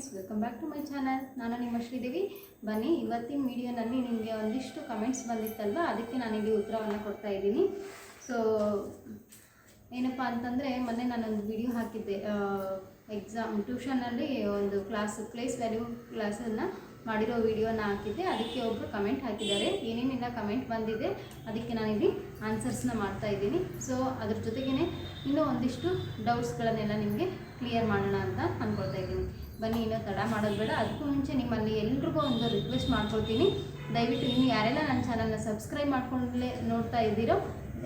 Friends welcome back to my channel ನಾನು ನಿಮ್ಮ ಶ್ರೀದೇವಿ. ಬನ್ನಿ, ಇವತ್ತಿನ ವಿಡಿಯೋನಲ್ಲಿ ನಿಮಗೆ ಒಂದಿಷ್ಟು ಕಮೆಂಟ್ಸ್ ಬಂದಿತ್ತಲ್ವ? ಅದಕ್ಕೆ ನಾನಿಲ್ಲಿ ಉತ್ತರವನ್ನು ಕೊಡ್ತಾ ಇದ್ದೀನಿ. ಸೊ ಏನಪ್ಪ ಅಂತಂದರೆ, ಮೊನ್ನೆ ನಾನೊಂದು ವಿಡಿಯೋ ಹಾಕಿದ್ದೆ. ಎಕ್ಸಾಮ್ ಟ್ಯೂಷನಲ್ಲಿ ಒಂದು ಕ್ಲಾಸ್ ಪ್ಲೇಸ್ ವ್ಯಾಲ್ಯೂ ಕ್ಲಾಸನ್ನು ಮಾಡಿರೋ ವಿಡಿಯೋನ ಹಾಕಿದ್ದೆ. ಅದಕ್ಕೆ ಒಬ್ಬರು ಕಮೆಂಟ್ ಹಾಕಿದ್ದಾರೆ. ಏನೇನೆಲ್ಲ ಕಮೆಂಟ್ ಬಂದಿದೆ, ಅದಕ್ಕೆ ನಾನಿಲ್ಲಿ ಆನ್ಸರ್ಸ್ನ ಮಾಡ್ತಾ ಇದ್ದೀನಿ. ಸೊ ಅದ್ರ ಜೊತೆಗೇ ಇನ್ನೂ ಒಂದಿಷ್ಟು ಡೌಟ್ಸ್ಗಳನ್ನೆಲ್ಲ ನಿಮಗೆ ಕ್ಲಿಯರ್ ಮಾಡೋಣ ಅಂತ ಅಂದ್ಕೊಳ್ತಾ ಇದ್ದೀನಿ. ಬನ್ನಿ, ಇನ್ನೂ ತಡ ಮಾಡೋದು ಬೇಡ. ಅದಕ್ಕೂ ಮುಂಚೆ ನಿಮ್ಮಲ್ಲಿ ಎಲ್ರಿಗೂ ಒಂದು ರಿಕ್ವೆಸ್ಟ್ ಮಾಡ್ಕೊಳ್ತೀನಿ. ದಯವಿಟ್ಟು ಇನ್ನು ಯಾರೆಲ್ಲ ನನ್ನ ಚಾನಲ್ನ ಸಬ್ಸ್ಕ್ರೈಬ್ ಮಾಡ್ಕೊಂಡ್ಲೇ ನೋಡ್ತಾ ಇದ್ದೀರೋ,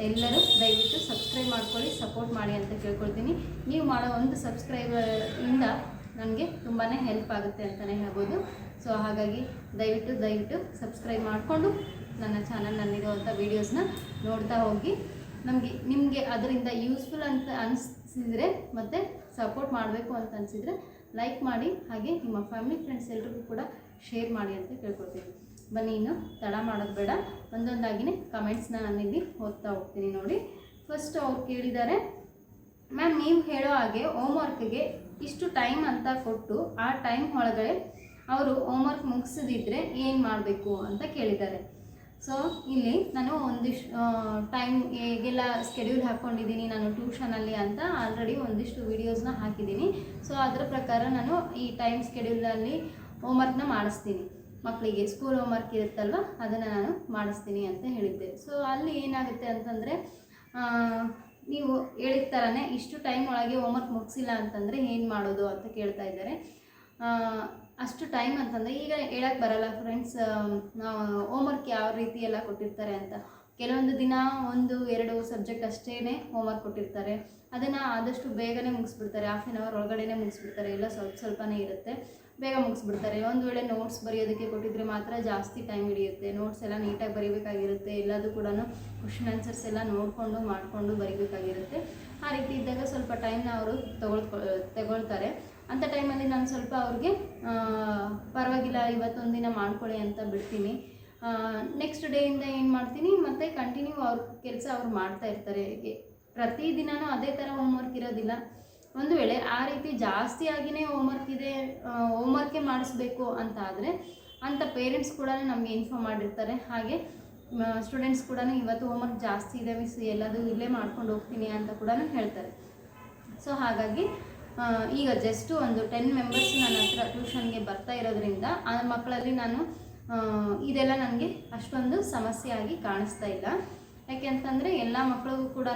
ಎಲ್ಲರೂ ದಯವಿಟ್ಟು ಸಬ್ಸ್ಕ್ರೈಬ್ ಮಾಡ್ಕೊಳ್ಳಿ ಸಪೋರ್ಟ್ ಮಾಡಿ ಅಂತ ಕೇಳ್ಕೊಳ್ತೀನಿ. ನೀವು ಮಾಡೋ ಒಂದು ಸಬ್ಸ್ಕ್ರೈಬರಿಂದ ನನಗೆ ತುಂಬಾ ಹೆಲ್ಪ್ ಆಗುತ್ತೆ ಅಂತಲೇ ಹೇಳ್ಬೋದು. ಸೊ ಹಾಗಾಗಿ ದಯವಿಟ್ಟು ದಯವಿಟ್ಟು ಸಬ್ಸ್ಕ್ರೈಬ್ ಮಾಡಿಕೊಂಡು ನನ್ನ ಚಾನಲ್ನಲ್ಲಿರುವಂಥ ವೀಡಿಯೋಸ್ನ ನೋಡ್ತಾ ಹೋಗಿ. ನಮಗೆ, ನಿಮಗೆ ಅದರಿಂದ ಯೂಸ್ಫುಲ್ ಅಂತ ಅನಿಸಿದರೆ ಮತ್ತು ಸಪೋರ್ಟ್ ಮಾಡಬೇಕು ಅಂತ ಅನಿಸಿದರೆ ಲೈಕ್ ಮಾಡಿ, ಹಾಗೆ ನಿಮ್ಮ ಫ್ಯಾಮಿಲಿ ಫ್ರೆಂಡ್ಸ್ ಎಲ್ರಿಗೂ ಕೂಡ ಶೇರ್ ಮಾಡಿ ಅಂತ ಕೇಳ್ಕೊಳ್ತೀನಿ ಬನ್ನಿ, ಇನ್ನು ತಡ ಮಾಡೋದು ಬೇಡ. ಒಂದೊಂದಾಗಿನೇ ಕಮೆಂಟ್ಸ್ನ ನಾನಿಲ್ಲಿ ಓದ್ತಾ ಹೋಗ್ತೀನಿ ನೋಡಿ. ಫಸ್ಟ್ ಅವ್ರು ಕೇಳಿದ್ದಾರೆ ಮ್ಯಾಮ್ ನೀವು ಹೇಳೋ ಹಾಗೆ ಹೋಮ್ವರ್ಕ್ಗೆ ಇಷ್ಟು ಟೈಮ್ ಅಂತ ಕೊಟ್ಟು ಆ ಟೈಮ್ ಒಳಗಡೆ ಅವರು ಹೋಮ್ವರ್ಕ್ ಮುಗಿಸದಿದ್ರೆ ಏನು ಮಾಡಬೇಕು? ಅಂತ ಕೇಳಿದ್ದಾರೆ. ಸೊ ಇಲ್ಲಿ ನಾನು ಒಂದಿಷ್ಟು ಟೈಮ್ ಹೇಗೆಲ್ಲ ಸ್ಕೆಡ್ಯೂಲ್ ಹಾಕ್ಕೊಂಡಿದ್ದೀನಿ ನಾನು ಟ್ಯೂಷನಲ್ಲಿ ಅಂತ ಆಲ್ರೆಡಿ ಒಂದಿಷ್ಟು ವೀಡಿಯೋಸ್ನ ಹಾಕಿದ್ದೀನಿ. ಸೊ ಅದರ ಪ್ರಕಾರ ನಾನು ಈ ಟೈಮ್ ಸ್ಕೆಡ್ಯೂಲಲ್ಲಿ ಹೋಮ್ವರ್ಕ್ನ ಮಾಡಿಸ್ತೀನಿ. ಮಕ್ಕಳಿಗೆ ಸ್ಕೂಲ್ ಹೋಮ್ವರ್ಕ್ ಇರುತ್ತಲ್ವ, ಅದನ್ನು ನಾನು ಮಾಡಿಸ್ತೀನಿ ಅಂತ ಹೇಳಿದ್ದೆ. ಸೊ ಅಲ್ಲಿ ಏನಾಗುತ್ತೆ ಅಂತಂದರೆ ನೀವು ಹೇಳಿದ ಥರನೇ ಇಷ್ಟು ಟೈಮ್ ಒಳಗೆ ಹೋಮ್ವರ್ಕ್ ಮುಗಿಸಿಲ್ಲ ಅಂತಂದರೆ ಏನು ಮಾಡೋದು ಅಂತ ಕೇಳ್ತಾ ಇದ್ದಾರೆ. ಅಷ್ಟು ಟೈಮ್ ಅಂತಂದರೆ, ಈಗ ಹೇಳಕ್ಕೆ ಬರಲ್ಲ ಫ್ರೆಂಡ್ಸ್ ಹೋಮ್ ಹೋಮ್ವರ್ಕ್ ಯಾವ ರೀತಿ ಎಲ್ಲ ಕೊಟ್ಟಿರ್ತಾರೆ ಅಂತ. ಕೆಲವೊಂದು ದಿನ ಒಂದು, ಎರಡು ಸಬ್ಜೆಕ್ಟ್ ಅಷ್ಟೇ ಹೋಮ್ವರ್ಕ್ ಕೊಟ್ಟಿರ್ತಾರೆ. ಅದನ್ನು ಆದಷ್ಟು ಬೇಗನೆ ಮುಗಿಸ್ಬಿಡ್ತಾರೆ ಹಾಫ್ ಆನ್ ಅವರ್ ಒಳಗಡೆನೆ ಮುಗಿಸ್ಬಿಡ್ತಾರೆ, ಎಲ್ಲ ಸ್ವಲ್ಪ ಸ್ವಲ್ಪನೇ ಇರುತ್ತೆ. ಬೇಗ ಮುಗಿಸ್ಬಿಡ್ತಾರೆ. ಒಂದು ವೇಳೆ ನೋಟ್ಸ್ ಬರೆಯೋದಕ್ಕೆ ಕೊಟ್ಟಿದ್ರೆ ಮಾತ್ರ ಜಾಸ್ತಿ ಟೈಮ್ ಹಿಡಿಯುತ್ತೆ. ನೋಟ್ಸ್ ಎಲ್ಲ ನೀಟಾಗಿ ಬರೀಬೇಕಾಗಿರುತ್ತೆ. ಎಲ್ಲದೂ ಕೂಡ ಕ್ವಶನ್ ಆನ್ಸರ್ಸ್ ಎಲ್ಲ ನೋಡಿಕೊಂಡು, ಮಾಡಿಕೊಂಡು ಬರೀಬೇಕಾಗಿರುತ್ತೆ. ಆ ರೀತಿ ಇದ್ದಾಗ ಸ್ವಲ್ಪ ಟೈಮ್ನ ಅವರು ತಗೊಳ್ಕೊ, ತಗೊಳ್ತಾರೆ. ಅಂಥ ಟೈಮಲ್ಲಿ ನಾನು ಸ್ವಲ್ಪ ಅವ್ರಿಗೆ ಪರವಾಗಿಲ್ಲ ಇವತ್ತೊಂದು ದಿನ ಮಾಡ್ಕೊಳ್ಳಿ ಅಂತ ಬಿಡ್ತೀನಿ. ನೆಕ್ಸ್ಟ್ ಡೇಯಿಂದ ಏನು ಮಾಡ್ತೀನಿ, ಮತ್ತು ಕಂಟಿನ್ಯೂ ಅವ್ರ ಕೆಲಸ ಅವ್ರು ಮಾಡ್ತಾ ಇರ್ತಾರೆ. ಪ್ರತಿ ದಿನವೂ ಅದೇ ಥರ ಹೋಮ್ವರ್ಕ್ ಇರೋದಿಲ್ಲ. ಒಂದು ವೇಳೆ ಆ ರೀತಿ ಜಾಸ್ತಿ ಆಗಿನೇ ಹೋಮ್ವರ್ಕ್ ಇದೆ ಹೋಮ್ವರ್ಕೇ ಮಾಡಿಸ್ಬೇಕು ಅಂತ ಆದರೆ ಅಂಥ ಪೇರೆಂಟ್ಸ್ ಕೂಡ ನಮಗೆ ಇನ್ಫಾರ್ಮ್ ಮಾಡಿರ್ತಾರೆ. ಹಾಗೆ ಸ್ಟೂಡೆಂಟ್ಸ್ ಕೂಡ ಇವತ್ತು ಹೋಮ್ವರ್ಕ್ ಜಾಸ್ತಿ ಇದೆ ಮಿಸ್ ಎಲ್ಲದೂ ಇಲ್ಲೇ ಮಾಡ್ಕೊಂಡು ಹೋಗ್ತೀನಿ ಅಂತ ಕೂಡ ಹೇಳ್ತಾರೆ. ಸೊ ಹಾಗಾಗಿ ಈಗ ಜಸ್ಟು ಒಂದು ಟೆನ್ ಮೆಂಬರ್ಸ್ ನನ್ನ ಹತ್ರ ಟ್ಯೂಷನ್ಗೆ ಬರ್ತಾ ಇರೋದ್ರಿಂದ ಆ ಮಕ್ಕಳಲ್ಲಿ ನಾನು ಇದೆಲ್ಲ ನನಗೆ ಅಷ್ಟೊಂದು ಸಮಸ್ಯೆ ಆಗಿ ಕಾಣಿಸ್ತಾ ಇಲ್ಲ. ಯಾಕೆ ಅಂತಂದರೆ ಎಲ್ಲ ಮಕ್ಕಳಿಗೂ ಕೂಡ